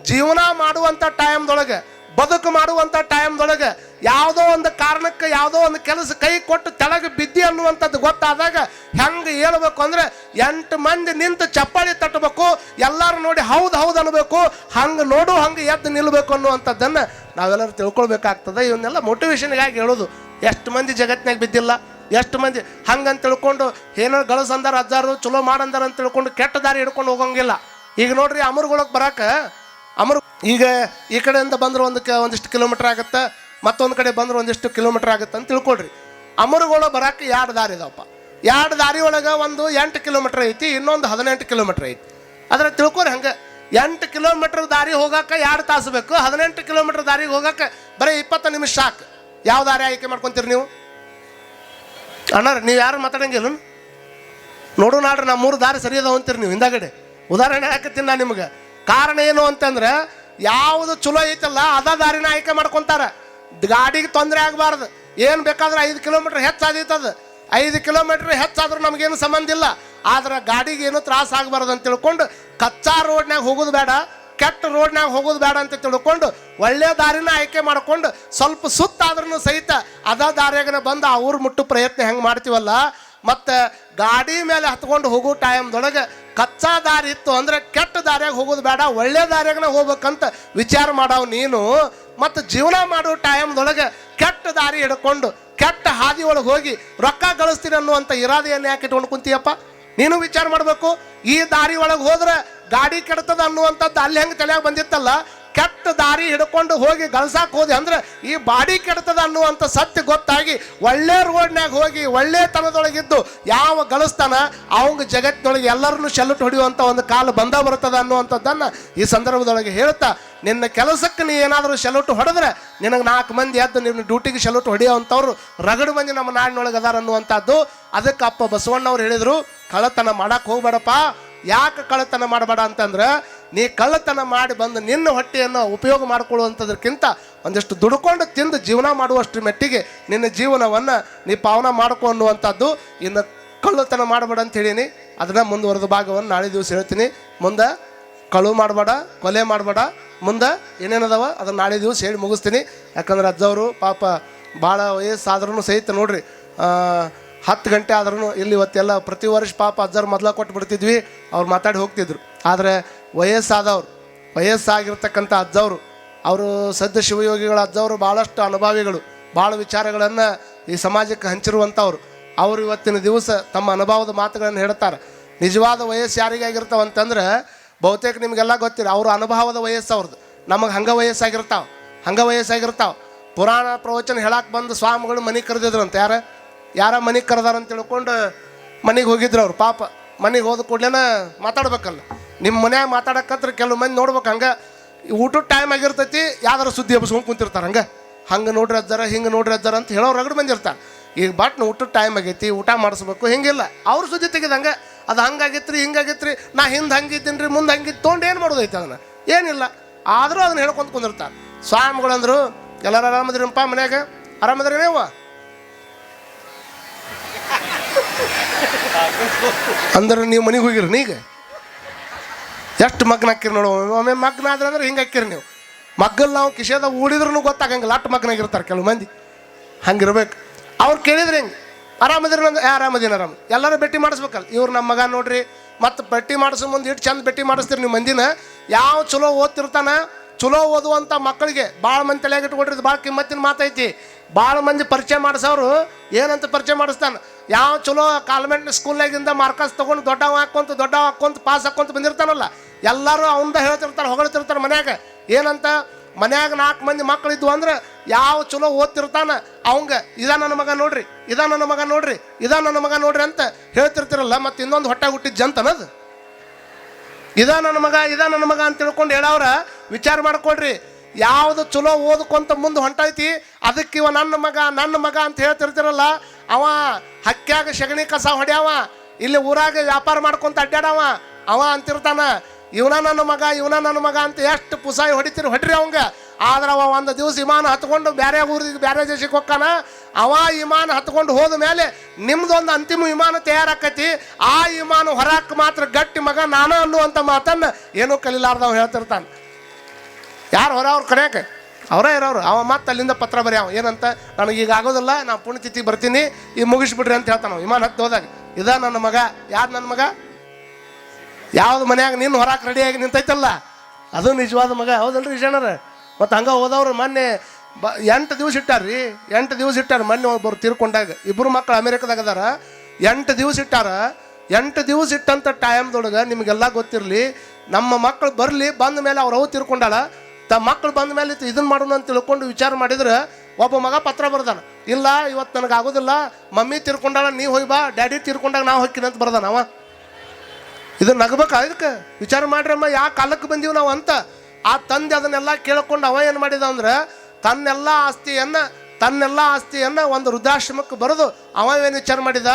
ಜೀವನ ಮಾಡುವಂಥ ಟೈಮ್ದೊಳಗೆ ಬದುಕು ಮಾಡುವಂಥ ಟೈಮ್ದೊಳಗೆ ಯಾವುದೋ ಒಂದು ಕಾರಣಕ್ಕೆ, ಯಾವುದೋ ಒಂದು ಕೆಲಸ ಕೈ ಕೊಟ್ಟು ತೆಳಗೆ ಬಿದ್ದಿ ಅನ್ನುವಂಥದ್ದು ಗೊತ್ತಾದಾಗ ಹೆಂಗೆ ಹೇಳ್ಬೇಕು ಅಂದ್ರೆ ಎಂಟು ಮಂದಿ ನಿಂತು ಚಪ್ಪಾಳಿ ತಟ್ಟಬೇಕು, ಎಲ್ಲರೂ ನೋಡಿ ಹೌದು ಹೌದು ಅನ್ನಬೇಕು ಹಂಗೆ ನೋಡು, ಹಂಗೆ ಎದ್ದು ನಿಲ್ಲಬೇಕು ಅನ್ನುವಂಥದ್ದನ್ನು ನಾವೆಲ್ಲರೂ ತಿಳ್ಕೊಳ್ಬೇಕಾಗ್ತದೆ. ಇವನ್ನೆಲ್ಲ ಮೋಟಿವೇಶನ್ಗಾಗಿ ಹೇಳೋದು. ಎಷ್ಟು ಮಂದಿ ಜಗತ್ತಿನಾಗ ಬಿದ್ದಿಲ್ಲ? ಎಷ್ಟು ಮಂದಿ? ಹಂಗಂತ ತಿಳ್ಕೊಂಡು ಏನೋ ಗಳಸಂದಾರ ಅಜ್ಜಾರು, ಚಲೋ ಮಾಡಂದಾರ ಅಂತ ತಿಳ್ಕೊಂಡು ಕೆಟ್ಟ ದಾರಿ ಹಿಡ್ಕೊಂಡು ಹೋಗಂಗಿಲ್ಲ. ಈಗ ನೋಡ್ರಿ ಅಮರ್ಗೊಳಗೆ ಬರಾಕ, ಅಮರ್ ಈಗ ಈ ಕಡೆಯಿಂದ ಬಂದ್ರೆ ಒಂದು ಒಂದಿಷ್ಟು ಕಿಲೋಮೀಟ್ರ್ ಆಗುತ್ತೆ, ಮತ್ತೊಂದು ಕಡೆ ಬಂದ್ರೆ ಒಂದಿಷ್ಟು ಕಿಲೋಮೀಟ್ರ್ ಆಗುತ್ತೆ ಅಂತ ತಿಳ್ಕೊಳ್ರಿ. ಅಮರ್ಗಳು ಬರೋಕ್ಕೆ ಎರಡು ದಾರಿ ಇದಾವಪ್ಪ. ಎರಡು ದಾರಿ ಒಳಗೆ ಒಂದು ಎಂಟು ಕಿಲೋಮೀಟ್ರ್ ಐತಿ, ಇನ್ನೊಂದು ಹದಿನೆಂಟು ಕಿಲೋಮೀಟ್ರ್ ಐತಿ. ಅದ್ರ ತಿಳ್ಕೊರಿ ಹಂಗೆ, ಎಂಟು ಕಿಲೋಮೀಟ್ರ್ ದಾರಿ ಹೋಗಕ್ಕೆ ಎರಡು ತಾಸು ಬೇಕು, ಹದಿನೆಂಟು ಕಿಲೋಮೀಟ್ರ್ ದಾರಿಗೆ ಹೋಗಕ್ಕೆ ಬರೀ ಇಪ್ಪತ್ತು ನಿಮಿಷ ಸಾಕು. ಯಾವ ದಾರಿ ಆಯ್ಕೆ ಮಾಡ್ಕೊಂತೀರಿ ನೀವು? ಅಣ್ಣಾರ, ನೀವು ಯಾರು ಮಾತಾಡಂಗಿಲ್ಲ? ನೋಡು ನಾಡ್ರಿ ನಮ್ಮ ಮೂರು ದಾರಿ ಸರಿ ಅದಾವ ಅಂತೀರಿ ನೀವು ಹಿಂದಾಗಡೆ. ಉದಾಹರಣೆ ಹಾಕತ್ತೀನಿ ನಾನು ನಿಮ್ಗೆ. ಕಾರಣ ಏನು ಅಂತಂದ್ರೆ, ಯಾವುದು ಚಲೋ ಐತಲ್ಲ, ಅದ ದಾರಿನ ಆಯ್ಕೆ ಮಾಡ್ಕೊಂತಾರ. ಗಾಡಿಗೆ ತೊಂದರೆ ಆಗಬಾರ್ದು. ಏನು ಬೇಕಾದ್ರೆ ಐದು ಕಿಲೋಮೀಟ್ರ್ ಹೆಚ್ಚಾದೀತದ. ಐದು ಕಿಲೋಮೀಟ್ರ್ ಹೆಚ್ಚಾದ್ರೂ ನಮಗೇನು ಸಂಬಂಧ ಇಲ್ಲ. ಆದ್ರೆ ಗಾಡಿಗೆ ಏನು ತ್ರಾಸ ಆಗಬಾರ್ದು ಅಂತ ತಿಳ್ಕೊಂಡು ಕಚ್ಚಾ ರೋಡ್ನಾಗ ಹೋಗೋದು ಬೇಡ. ಕೆಟ್ಟ ರೋಡ್ನ್ಯಾಗ ಹೋಗೋದು ಬೇಡ ಅಂತ ತಿಳ್ಕೊಂಡು ಒಳ್ಳೆ ದಾರಿನ ಆಯ್ಕೆ ಮಾಡ್ಕೊಂಡು ಸ್ವಲ್ಪ ಸುತ್ತಾದ್ರೂ ಸಹಿತ ಅದ ದಾರಿಯಾಗನ ಬಂದು ಆ ಊರು ಮುಟ್ಟು ಪ್ರಯತ್ನ ಹೆಂಗೆ ಮಾಡ್ತೀವಲ್ಲ? ಮತ್ತು ಗಾಡಿ ಮೇಲೆ ಹತ್ಕೊಂಡು ಹೋಗೋ ಟೈಮ್ದೊಳಗೆ ಕಚ್ಚಾ ದಾರಿ ಇತ್ತು ಅಂದರೆ ಕೆಟ್ಟ ದಾರಿಯಾಗ ಹೋಗೋದು ಬೇಡ, ಒಳ್ಳೆ ದಾರಿಯಾಗನ ಹೋಗ್ಬೇಕಂತ ವಿಚಾರ ಮಾಡಾವ್ ನೀನು. ಮತ್ತು ಜೀವನ ಮಾಡೋ ಟೈಮ್ದೊಳಗೆ ಕೆಟ್ಟ ದಾರಿ ಹಿಡ್ಕೊಂಡು ಕೆಟ್ಟ ಹಾದಿ ಒಳಗೆ ಹೋಗಿ ರೊಕ್ಕ ಗಳಿಸ್ತೀನಿ ಅನ್ನುವಂಥ ಇರಾದೆಯನ್ನು ಯಾಕೆ ಇಟ್ಕೊಂಡು ಕುಂತೀಯಪ್ಪ? ನೀನು ವಿಚಾರ ಮಾಡಬೇಕು, ಈ ದಾರಿ ಒಳಗೆ ಹೋದ್ರೆ ಗಾಡಿ ಕೆಡ್ತದ ಅನ್ನುವಂಥದ್ದು ಅಲ್ಲಿ ಹೆಂಗೆ ತಲೆಯಾಗ ಬಂದಿತ್ತಲ್ಲ, ಕೆಟ್ಟ ದಾರಿ ಹಿಡ್ಕೊಂಡು ಹೋಗಿ ಗಳಸಾಕ್ ಹೋದೆ. ಅಂದ್ರೆ ಈ ಬಾಡಿ ಕೆಡ್ತದ ಅನ್ನುವಂಥ ಸತ್ಯ ಗೊತ್ತಾಗಿ ಒಳ್ಳೆ ರೋಡ್ನ್ಯಾಗ ಹೋಗಿ ಒಳ್ಳೆ ತನದೊಳಗಿದ್ದು ಯಾವ ಗಳಿಸ್ತಾನ, ಅವಂಗ ಜಗತ್ತಿನೊಳಗೆ ಎಲ್ಲರನ್ನು ಶೆಲ್ಟ್ ಹೊಡೆಯುವಂಥ ಒಂದು ಕಾಲ ಬಂದ ಬರ್ತದ ಅನ್ನುವಂಥದ್ದನ್ನು ಈ ಸಂದರ್ಭದೊಳಗೆ ಹೇಳ್ತಾ, ನಿನ್ನ ಕೆಲಸಕ್ಕೆ ನೀ ಏನಾದರೂ ಶೆಲುಟು ಹೊಡೆದ್ರೆ ನಿನಗೆ ನಾಲ್ಕು ಮಂದಿ ಎದ್ದು ನಿನ್ನ ಡ್ಯೂಟಿಗೆ ಶೆಲುಟು ಹೊಡೆಯೋವಂಥವ್ರು ರಗಡು ಮಂದಿ ನಮ್ಮ ನಾಡಿನೊಳಗೆ ಅದಾರ ಅನ್ನುವಂಥದ್ದು. ಅದಕ್ಕೆ ಅಪ್ಪ ಬಸವಣ್ಣವ್ರು ಹೇಳಿದರು, ಕಳ್ಳತನ ಮಾಡಕ್ಕೆ ಹೋಗ್ಬೇಡಪ್ಪ. ಯಾಕೆ ಕಳ್ಳತನ ಮಾಡಬೇಡ ಅಂತಂದ್ರೆ, ನೀ ಕಳ್ಳತನ ಮಾಡಿ ಬಂದು ನಿನ್ನ ಹೊಟ್ಟೆಯನ್ನು ಉಪಯೋಗ ಮಾಡಿಕೊಳ್ಳುವಂಥದ್ರಕ್ಕಿಂತ ಒಂದಿಷ್ಟು ದುಡ್ಕೊಂಡು ತಿಂದು ಜೀವನ ಮಾಡುವಷ್ಟು ಮೆಟ್ಟಿಗೆ ನಿನ್ನ ಜೀವನವನ್ನು ನೀ ಪಾವನ ಮಾಡ್ಕೊ ಅನ್ನುವಂಥದ್ದು ಇನ್ನು ಕಳ್ಳತನ ಮಾಡಬೇಡ ಅಂತ ಹೇಳೀನಿ. ಅದನ್ನು ಮುಂದುವರೆದ ಭಾಗವನ್ನು ನಾಳೆ ದಿವಸ ಹೇಳ್ತೀನಿ. ಮುಂದೆ ಕಳು ಮಾಡಬೇಡ, ಕೊಲೆ ಮಾಡಬೇಡ, ಮುಂದೆ ಏನೇನದವ ಅದನ್ನು ನಾಳೆ ದಿವಸ ಹೇಳಿ ಮುಗಿಸ್ತೀನಿ. ಯಾಕಂದ್ರೆ ಅಜ್ಜವರು ಪಾಪ ಭಾಳ ವಯಸ್ಸಾದ್ರೂ ಸಹಿತ ನೋಡ್ರಿ ಹತ್ತು ಗಂಟೆ ಆದ್ರೂ ಇಲ್ಲಿ ಇವತ್ತೆಲ್ಲ ಪ್ರತಿ ವರ್ಷ ಪಾಪ ಅಜ್ಜರು ಮೊದಲ ಕೊಟ್ಟು ಬಿಡ್ತಿದ್ವಿ ಅವ್ರು ಮಾತಾಡಿ ಹೋಗ್ತಿದ್ರು. ಆದರೆ ವಯಸ್ಸಾದವ್ರು, ವಯಸ್ಸಾಗಿರ್ತಕ್ಕಂಥ ಅಜ್ಜವರು, ಅವರು ಸದ್ಯ ಶಿವಯೋಗಿಗಳ ಅಜ್ಜವರು ಭಾಳಷ್ಟು ಅನುಭವಿಗಳು ಭಾಳ ವಿಚಾರಗಳನ್ನು ಈ ಸಮಾಜಕ್ಕೆ ಹಂಚಿರುವಂಥವ್ರು. ಅವರು ಇವತ್ತಿನ ದಿವಸ ತಮ್ಮ ಅನುಭವದ ಮಾತುಗಳನ್ನು ಹೇಳ್ತಾರೆ. ನಿಜವಾದ ವಯಸ್ಸು ಯಾರಿಗಾಗಿರ್ತಾವ ಅಂತಂದ್ರೆ ಬಹುತೇಕ ನಿಮಗೆಲ್ಲ ಗೊತ್ತಿಲ್ಲ, ಅವರು ಅನುಭವದ ವಯಸ್ಸು ಅವ್ರದ್ದು. ನಮಗೆ ಹಂಗ ವಯಸ್ಸಾಗಿರ್ತಾವೆ ಹಂಗ ವಯಸ್ಸಾಗಿರ್ತಾವೆ. ಪುರಾಣ ಪ್ರವಚನ ಹೇಳಕ್ಕೆ ಬಂದು ಸ್ವಾಮಿಗಳು ಮನೆ ಕರೆದಿದ್ರು ಅಂತ ಯಾರ? ಯಾರ ಮನೆಗೆ ಕರೆದಾರ ಅಂತ ತಿಳ್ಕೊಂಡು ಮನೆಗೆ ಹೋಗಿದ್ರು ಅವ್ರು, ಪಾಪ. ಮನೆಗೆ ಹೋದ ಕೂಡ್ಲೇನ ಮಾತಾಡ್ಬೇಕಲ್ಲ. ನಿಮ್ಮ ಮನ್ಯಾಗ ಮಾತಾಡಕತ್ರ ಕೆಲವು ಮಂದಿ ನೋಡ್ಬೇಕು ಹಂಗೆ. ಊಟದ ಟೈಮ್ ಆಗಿರ್ತೈತಿ, ಯಾವ್ದಾರ ಸುದ್ದಿ ಹಬ್ಬಿಸ್ಕೊಂಡು ಕುಂತಿರ್ತಾರೆ ಹಂಗೆ. ಹಂಗೆ ನೋಡ್ರಿ ಅಜ್ಜಾರ, ಹಿಂಗೆ ನೋಡ್ರಿ ಅಜ್ಜಾರ ಅಂತ ಹೇಳೋರು ರಗಡ್ ಬಂದಿರ್ತಾರೆ ಈಗ ಬಟ್ ಊಟದ ಟೈಮ್ ಆಗೈತಿ, ಊಟ ಮಾಡಿಸ್ಬೇಕು, ಹಿಂಗಿಲ್ಲ. ಅವ್ರ ಸುದ್ದಿ ತೆಗೆದಂಗೆ ಅದು ಹಂಗಾಗಿತ್ರಿ, ಹಿಂಗಾಗಿತ್ರಿ, ನಾ ಹಿಂದೆ ಹಂಗಿದ್ದೀನಿ ರೀ ಮುಂದೆ ಹಂಗಿತ್ತು ತೊಗೊಂಡು ಏನು ಮಾಡೋದೈತೆ ಅದನ್ನು? ಏನಿಲ್ಲ. ಆದರೂ ಅದನ್ನ ಹೇಳ್ಕೊಂತ ಕುಂದಿರ್ತಾರೆ. ಸ್ವಾಮಿಗಳಂದ್ರು, ಎಲ್ಲರೂ ಆರಾಮದ್ರಿಪ್ಪ ಮನ್ಯಾಗ? ಆರಾಮದ್ರಿ ನೀವು? ಅಂದ್ರೆ ನೀವು ಮನೆಗೆ ಹೋಗಿರಿ ಈಗ ಎಷ್ಟು ಮಗ್ನ ಹಾಕಿರಿ ನೋಡು, ಒಮ್ಮೆ ಮಗ್ನ ಆದ್ರೆ ಅಂದ್ರೆ ಹಿಂಗೆ ಹಾಕಿರಿ ನೀವು. ಮಗ್ಗಲ್ ನಾವು ಕಿಶೆದಾಗ ಊಡಿದ್ರೂ ಗೊತ್ತಾಗಂಗಿಲ್ಲ, ಅಷ್ಟು ಮಗ್ನಾಗಿರ್ತಾರೆ ಕೆಲವು ಮಂದಿ. ಹಂಗಿರ್ಬೇಕು. ಅವ್ರು ಕೇಳಿದ್ರೆ ಹೆಂಗೆ? ಆರಾಮದ್ರೆ ನಂದು? ಆರಾಮದೀನಿ ಆರಾಮ. ಎಲ್ಲರೂ ಭೇಟಿ ಮಾಡಿಸ್ಬೇಕಲ್ಲ. ಇವ್ರು ನಮ್ಮ ಮಗ ನೋಡ್ರಿ, ಮತ್ತು ಭೇಟಿ ಮಾಡಿಸೋ ಮುಂದೆ ಇಟ್ಟು ಚಂದ ಭೇಟಿ ಮಾಡಿಸ್ತೀರಿ ನೀವು ಮಂದಿನ. ಯಾವ ಚಲೋ ಓದ್ತಿರ್ತಾನೆ, ಚಲೋ ಓದುವಂಥ ಮಕ್ಕಳಿಗೆ ಭಾಳ ಮಂದಿ ತಲೆಯಾಗ ಇಟ್ಕೊಡ್ರಿ ಭಾಳ ಕಿಮ್ಮತ್ತಿನ ಮಾತೈತಿ. ಭಾಳ ಮಂದಿ ಪರಿಚಯ ಮಾಡಿಸೋರು ಏನಂತ ಪರಿಚಯ ಮಾಡಿಸ್ತಾನೆ? ಯಾವ ಚಲೋ ಕಾನ್ವೆಂಟ್ ಸ್ಕೂಲ್ನಾಗಿಂದ ಮಾರ್ಕಸ್ ತೊಗೊಂಡು ದೊಡ್ಡವ ಹಾಕ್ಕೊಂತ ದೊಡ್ಡವ ಹಾಕ್ಕೊಂತ ಪಾಸ್ ಹಾಕ್ಕೊಂತ ಬಂದಿರ್ತಾನಲ್ಲ, ಎಲ್ಲರೂ ಅವಂದ ಹೇಳ್ತಿರ್ತಾರೆ ಹೊಗಳ್ತಿರ್ತಾರೆ ಮನ್ಯಾಗ. ಏನಂತ? ಮನ್ಯಾಗ ನಾಲ್ಕು ಮಂದಿ ಮಕ್ಕಳಿದ್ವು ಅಂದ್ರೆ ಯಾವ ಚಲೋ ಓದ್ತಿರ್ತಾನ? ಅವಂಗ, ಇದ ನನ್ನ ಮಗ ನೋಡ್ರಿ, ಇದ ನನ್ನ ಮಗ ನೋಡ್ರಿ, ಇದ ನನ್ನ ಮಗ ನೋಡ್ರಿ ಅಂತ ಹೇಳ್ತಿರ್ತಿರಲ್ಲ, ಮತ್ತೆ ಇನ್ನೊಂದು ಹೊಟ್ಟೆ ಹುಟ್ಟಿದ ಜಂತನದು ಇದ ನನ್ನ ಮಗ, ಇದ ನನ್ನ ಮಗ ಅಂತ ತಿಳ್ಕೊಂಡು ಹೇಳವ್ರ, ವಿಚಾರ ಮಾಡ್ಕೊಳ್ರಿ ಯಾವುದು ಚಲೋ ಓದ್ಕೊಂತ ಮುಂದೆ ಹೊಂಟೈತಿ, ಅದಕ್ಕೆ ಇವ ನನ್ನ ಮಗ ನನ್ನ ಮಗ ಅಂತ ಹೇಳ್ತಿರ್ತಿರಲ್ಲ, ಅವ ಹಕ್ಕ್ಯಾಗ ಸಗಣಿ ಕಸ ಹೊಡ್ಯಾವ, ಇಲ್ಲಿ ಊರಾಗ ವ್ಯಾಪಾರ ಮಾಡ್ಕೊಂತ ಅಡ್ಡಾಡವ ಅವ ಅಂತಿರ್ತಾನ, ಇವನ ನನ್ನ ಮಗ, ಇವನ ನನ್ನ ಮಗ ಅಂತ ಎಷ್ಟು ಪುಸಾಯಿ ಹೊಡಿತೀರಿ ಹೊಡ್ರಿ ಅವಂಗ. ಆದ್ರೆ ಅವ ಒಂದು ದಿವಸ ವಿಮಾನ ಹತ್ಕೊಂಡು ಬೇರೆ ಊರಿಗೆ ಬೇರೆ ದೇಶಕ್ಕೆ ಹೋಗ್ತಾನ. ಅವ ವಿಮಾನ ಹತ್ಕೊಂಡು ಹೋದ ಮೇಲೆ ನಿಮ್ದೊಂದು ಅಂತಿಮ ವಿಮಾನ ತಯಾರಾಕತಿ. ಆ ವಿಮಾನ ಹೊರಕ್ಕೆ ಮಾತ್ರ ಗಟ್ಟಿ ಮಗ ನಾನು ಅನ್ನುವಂಥ ಮಾತನ್ನು ಏನೂ ಕಲಿಲಾರ್ದವ ಹೇಳ್ತಿರ್ತಾನೆ. ಯಾರು ಹೊರ ಅವ್ರು ಕರೆಯಕ್ಕೆ ಅವರೇ ಇರೋರು. ಅವ ಮತ್ತೆ ಅಲ್ಲಿಂದ ಪತ್ರ ಬರೆಯವ ಏನಂತ? ನನಗೆ ಈಗ ಆಗೋದಿಲ್ಲ. ನಾನು ಪುಣ್ಯತಿಥಿಗೆ ಬರ್ತೀನಿ. ಈಗ ಮುಗಿಸ್ಬಿಡ್ರಿ ಅಂತ ಹೇಳ್ತಾನೆ ವಿಮಾನ ಹತ್ತಿ ಹೋದಾಗ. ಇದ ನನ್ನ ಮಗ. ಯಾರು ನನ್ನ ಮಗ? ಯಾವ್ದು ಮನ್ಯಾಗ ನಿನ್ನ ಹೊರಕ್ಕೆ ರೆಡಿಯಾಗಿ ನಿಂತೈತಲ್ಲ? ಅದು ನಿಜವಾದ ಮಗ. ಹೌದಲ್ರಿ ಜನರ ಮತ್ತು ಹಂಗೆ ಹೋದವ್ರು ಮೊನ್ನೆ ಬ, ಎಂಟು ದಿವಸ ಇಟ್ಟಾರ್ರಿ. ಎಂಟು ದಿವಸ ಇಟ್ಟಾರ. ಮೊನ್ನೆ ಒಬ್ಬರು ತೀರ್ಕೊಂಡಾಗ. ಇಬ್ಬರು ಮಕ್ಕಳು ಅಮೇರಿಕದಾಗ ಅದಾರ. ಎಂಟು ದಿವಸ ಇಟ್ಟಾರ. ಎಂಟು ದಿವಸ ಇಟ್ಟಂಥ ಟೈಮ್ದೊಳಗೆ ನಿಮಗೆಲ್ಲ ಗೊತ್ತಿರಲಿ. ನಮ್ಮ ಮಕ್ಕಳು ಬರಲಿ ಬಂದ ಮೇಲೆ ಅವ್ರು ಅವು ತಿರ್ಕೊಂಡಾಳ. ತ ಮಕ್ಕಳು ಬಂದ ಮೇಲೆ ಇದನ್ನ ಮಾಡೋಣ ಅಂತ ತಿಳ್ಕೊಂಡು ವಿಚಾರ ಮಾಡಿದ್ರೆ ಒಬ್ಬ ಮಗ ಪತ್ರ ಬರ್ದಾನ. ಇಲ್ಲ ಇವತ್ತು ನನಗೆ ಆಗೋದಿಲ್ಲ ಮಮ್ಮಿ ತಿರ್ಕೊಂಡಾಳ, ನೀ ಹೋಗಿ ಬಾ, ಡ್ಯಾಡಿ ತಿರ್ಕೊಂಡಾಗ ನಾವು ಹೋಗ್ತೀನಿ ಅಂತ ಬರ್ದಾನ ಅವ. ಇದು ನಗಬೇಕಾ ಇದಕ್ಕೆ? ವಿಚಾರ ಮಾಡ್ರಮ್ಮ ಯಾವ ಕಾಲಕ್ಕೆ ಬಂದೀವಿ ನಾವು ಅಂತ. ಆ ತಂದೆ ಅದನ್ನೆಲ್ಲ ಕೇಳ್ಕೊಂಡು ಅವ ಏನು ಮಾಡಿದ ಅಂದ್ರೆ, ತನ್ನೆಲ್ಲ ಆಸ್ತಿಯನ್ನು ತನ್ನೆಲ್ಲ ಆಸ್ತಿಯನ್ನು ಒಂದು ವೃದ್ಧಾಶ್ರಮಕ್ಕೆ ಬರೆದು ಅವ ಏನು ವಿಚಾರ ಮಾಡಿದ?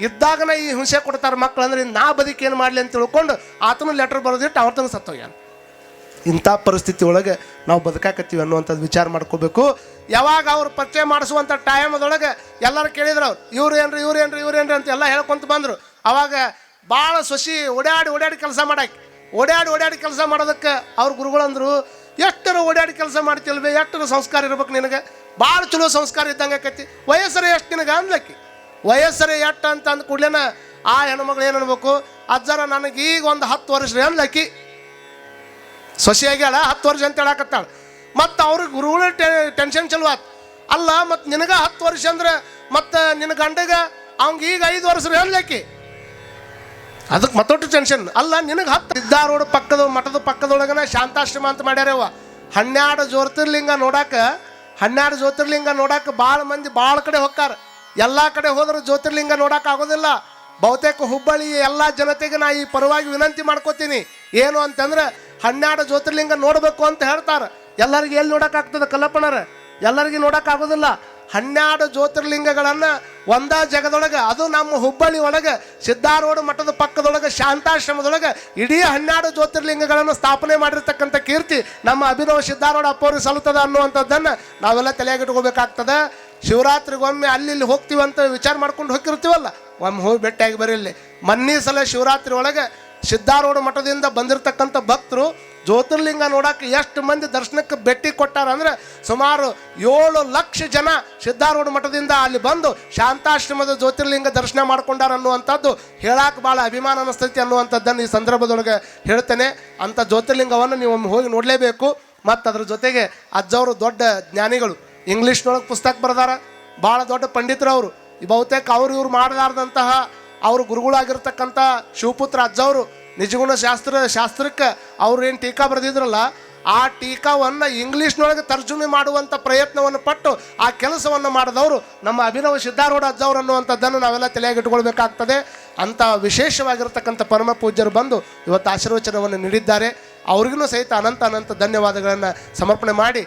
ಇದ್ದಾಗನ ಈ ಹಿಂಸೆ ಕೊಡ್ತಾರೆ ಮಕ್ಕಳು ಅಂದ್ರೆ, ನಾ ಬದುಕೇನು ಮಾಡಲಿ ಅಂತ ತಿಳ್ಕೊಂಡು ಆತನು ಲೆಟರ್ ಬರೆದಿಟ್ಟು ಅವ್ರತನ ಸತ್ತೋಗ್ಯಾನ. ಇಂಥ ಪರಿಸ್ಥಿತಿ ಒಳಗೆ ನಾವು ಬದುಕಾಕತ್ತೀವಿ ಅನ್ನುವಂಥದ್ದು ವಿಚಾರ ಮಾಡ್ಕೋಬೇಕು. ಯಾವಾಗ ಅವ್ರು ಪರಿಚಯ ಮಾಡಿಸುವಂಥ ಟೈಮದೊಳಗೆ ಎಲ್ಲರೂ ಕೇಳಿದ್ರು ಅವ್ರು, ಇವ್ರು ಏನ್ರಿ ಇವ್ರು ಏನ್ರಿ ಅಂತ ಎಲ್ಲ ಹೇಳ್ಕೊಂತ ಬಂದರು. ಅವಾಗ ಭಾಳ ಸೊಸಿ ಓಡಾಡಿ ಓಡಾಡಿ ಕೆಲಸ ಮಾಡಕ್ಕೆ ಓಡಾಡಿ ಓಡಾಡಿ ಕೆಲಸ ಮಾಡೋದಕ್ಕೆ ಅವ್ರ ಗುರುಗಳಂದ್ರು ಎಷ್ಟರ ಓಡಾಡಿ ಕೆಲಸ ಮಾಡ್ತಿಲ್ವೇ ಎಷ್ಟರ ಸಂಸ್ಕಾರ ಇರ್ಬೇಕು ನಿನಗೆ? ಭಾಳ ಚಲೋ ಸಂಸ್ಕಾರ ಇದ್ದಂಗೆ ಆಕೈತಿ, ವಯಸ್ಸರೇ ಎಷ್ಟು ನಿನಗೆ? ಅಂದ್ಲಕ್ಕಿ. ವಯಸ್ಸರೇ ಎಷ್ಟು? ಅಂತ ಅಂದ ಕೂಡಲೇನ, ಆ ಹೆಣ್ಮಗಳು ಏನು ಅನ್ಬೇಕು? ಅಜ್ಜರ ನನಗೆ ಈಗ ಒಂದು ಹತ್ತು ವರ್ಷ ರೀ ಅಂದ್ಲಕ್ಕಿ. ಸೊಸೆಯಾಗ್ಯಾಳ ಹತ್ತು ವರ್ಷ ಅಂತ ಹೇಳಕತ್ತಾಳ. ಮತ್ತು ಅವ್ರಿಗೆ ಗುರುಗಳ ಟೆನ್ಷನ್ ಚಲೋ ಆತ್. ಅಲ್ಲ, ಮತ್ತು ನಿನಗೆ ಹತ್ತು ವರ್ಷ ಅಂದ್ರೆ ಮತ್ತು ನಿನ್ನ ಗಂಡಗ ಅವ್ಗೆ ಈಗ ಐದು ವರ್ಷ ಹೇಳಲಿಕ್ಕೆ ಅದಕ್ಕೆ ಮತ್ತೊಟ್ಟು ಟೆನ್ಷನ್ ಅಲ್ಲ, ನಿನಗೆ ಹತ್ತು ಇದ್ದಾರೋಡ್ ಪಕ್ಕದ, ಮಠದ ಪಕ್ಕದೊಳಗನ ಶಾಂತಾಶ್ರಮ ಅಂತ ಮಾಡ್ಯಾರವ ಹನ್ನೆರಡು ಜ್ಯೋತಿರ್ಲಿಂಗ ನೋಡಾಕ, ಹನ್ನೆರಡು ಜ್ಯೋತಿರ್ಲಿಂಗ ನೋಡಾಕ ಭಾಳ ಮಂದಿ ಭಾಳ ಕಡೆ ಹೊಕ್ಕಾರ. ಎಲ್ಲ ಕಡೆ ಹೋದ್ರೆ ಜ್ಯೋತಿರ್ಲಿಂಗ ನೋಡಾಕ ಆಗೋದಿಲ್ಲ. ಬಹುತೇಕ ಹುಬ್ಬಳ್ಳಿ ಎಲ್ಲ ಜನತೆಗೆ ನಾ ಈ ಪರವಾಗಿ ವಿನಂತಿ ಮಾಡ್ಕೋತೀನಿ. ಏನು ಅಂತಂದ್ರೆ ಹನ್ನೆರಡು ಜ್ಯೋತಿರ್ಲಿಂಗ ನೋಡಬೇಕು ಅಂತ ಹೇಳ್ತಾರೆ. ಎಲ್ಲರಿಗೆ ಎಲ್ಲಿ ನೋಡೋಕ್ಕಾಗ್ತದೆ ಕಲ್ಲಪ್ಪನರ ಎಲ್ಲರಿಗೆ ನೋಡೋಕ್ಕಾಗೋದಿಲ್ಲ. ಹನ್ನೆರಡು ಜ್ಯೋತಿರ್ಲಿಂಗಗಳನ್ನು ಒಂದ ಜಗದೊಳಗೆ, ಅದು ನಮ್ಮ ಹುಬ್ಬಳ್ಳಿ ಒಳಗೆ ಸಿದ್ಧಾರೂಢ ಮಠದ ಪಕ್ಕದೊಳಗೆ, ಶಾಂತಾಶ್ರಮದೊಳಗೆ, ಇಡೀ ಹನ್ನೆರಡು ಜ್ಯೋತಿರ್ಲಿಂಗಗಳನ್ನು ಸ್ಥಾಪನೆ ಮಾಡಿರ್ತಕ್ಕಂಥ ಕೀರ್ತಿ ನಮ್ಮ ಅಭಿನವ ಸಿದ್ಧಾರೂಢ ಅಪ್ಪವ್ರಿಗೆ ಸಲ್ಲುತ್ತದೆ ಅನ್ನುವಂಥದ್ದನ್ನು ನಾವೆಲ್ಲ ತಲೆಯಾಗಿಟ್ಕೋಬೇಕಾಗ್ತದೆ. ಶಿವರಾತ್ರಿಗೊಮ್ಮೆ ಅಲ್ಲಿ ಇಲ್ಲಿ ಹೋಗ್ತೀವಂತ ವಿಚಾರ ಮಾಡ್ಕೊಂಡು ಹೋಗಿರ್ತೀವಲ್ಲ, ಒಮ್ಮೆ ಹೋಗಿ ಭೇಟಿಯಾಗಿ ಇಲ್ಲಿ. ಮೊನ್ನೆ ಸಲ ಶಿವರಾತ್ರಿ ಒಳಗೆ ಸಿದ್ಧಾರೂಢ ಮಠದಿಂದ ಬಂದಿರತಕ್ಕಂಥ ಭಕ್ತರು ಜ್ಯೋತಿರ್ಲಿಂಗ ನೋಡಕ್ಕೆ ಎಷ್ಟು ಮಂದಿ ದರ್ಶನಕ್ಕೆ ಭೇಟಿ ಕೊಟ್ಟಾರ ಅಂದ್ರೆ ಸುಮಾರು ಏಳು ಲಕ್ಷ ಜನ ಸಿದ್ಧಾರೂಢ ಮಠದಿಂದ ಅಲ್ಲಿ ಬಂದು ಶಾಂತಾಶ್ರಮದ ಜ್ಯೋತಿರ್ಲಿಂಗ ದರ್ಶನ ಮಾಡ್ಕೊಂಡಾರ ಅನ್ನುವಂಥದ್ದು ಹೇಳಕ್ಕೆ ಭಾಳ ಅಭಿಮಾನ ಅನಿಸ್ತೈತಿ ಅನ್ನುವಂಥದ್ದನ್ನು ಈ ಸಂದರ್ಭದೊಳಗೆ ಹೇಳ್ತೇನೆ. ಅಂಥ ಜ್ಯೋತಿರ್ಲಿಂಗವನ್ನು ನೀವು ಹೋಗಿ ನೋಡಲೇಬೇಕು. ಮತ್ತು ಅದ್ರ ಜೊತೆಗೆ ಅಜ್ಜವರು ದೊಡ್ಡ ಜ್ಞಾನಿಗಳು. ಇಂಗ್ಲೀಷ್ನೊಳಗೆ ಪುಸ್ತಕ ಬರೆದಾರ. ಭಾಳ ದೊಡ್ಡ ಪಂಡಿತರು ಅವರು. ಬಹುತೇಕ ಅವ್ರು ಇವ್ರು ಮಾಡಲಾರ್ದಂತಹ ಅವ್ರ ಗುರುಗಳಾಗಿರ್ತಕ್ಕಂಥ ಶಿವಪುತ್ರ ಅಜ್ಜವರು ನಿಜಗುಣ ಶಾಸ್ತ್ರ, ಶಾಸ್ತ್ರಕ್ಕೆ ಅವ್ರು ಏನು ಟೀಕಾ ಬರೆದಿದ್ರಲ್ಲ, ಆ ಟೀಕಾವನ್ನು ಇಂಗ್ಲೀಷ್ನೊಳಗೆ ತರ್ಜುಮೆ ಮಾಡುವಂಥ ಪ್ರಯತ್ನವನ್ನು ಪಟ್ಟು ಆ ಕೆಲಸವನ್ನು ಮಾಡಿದವರು ನಮ್ಮ ಅಭಿನವ ಸಿದ್ಧಾರೂಢ ಅಜ್ಜವರು ಅನ್ನುವಂಥದ್ದನ್ನು ನಾವೆಲ್ಲ ತಲೆಯಾಗಿಟ್ಟುಕೊಳ್ಬೇಕಾಗ್ತದೆ ಅಂಥ ವಿಶೇಷವಾಗಿರತಕ್ಕಂಥ ಪರಮ ಪೂಜ್ಯರು ಬಂದು ಇವತ್ತು ಆಶೀರ್ವಚನವನ್ನು ನೀಡಿದ್ದಾರೆ. ಅವ್ರಿಗೂ ಸಹಿತ ಅನಂತ ಅನಂತ ಧನ್ಯವಾದಗಳನ್ನು ಸಮರ್ಪಣೆ ಮಾಡಿ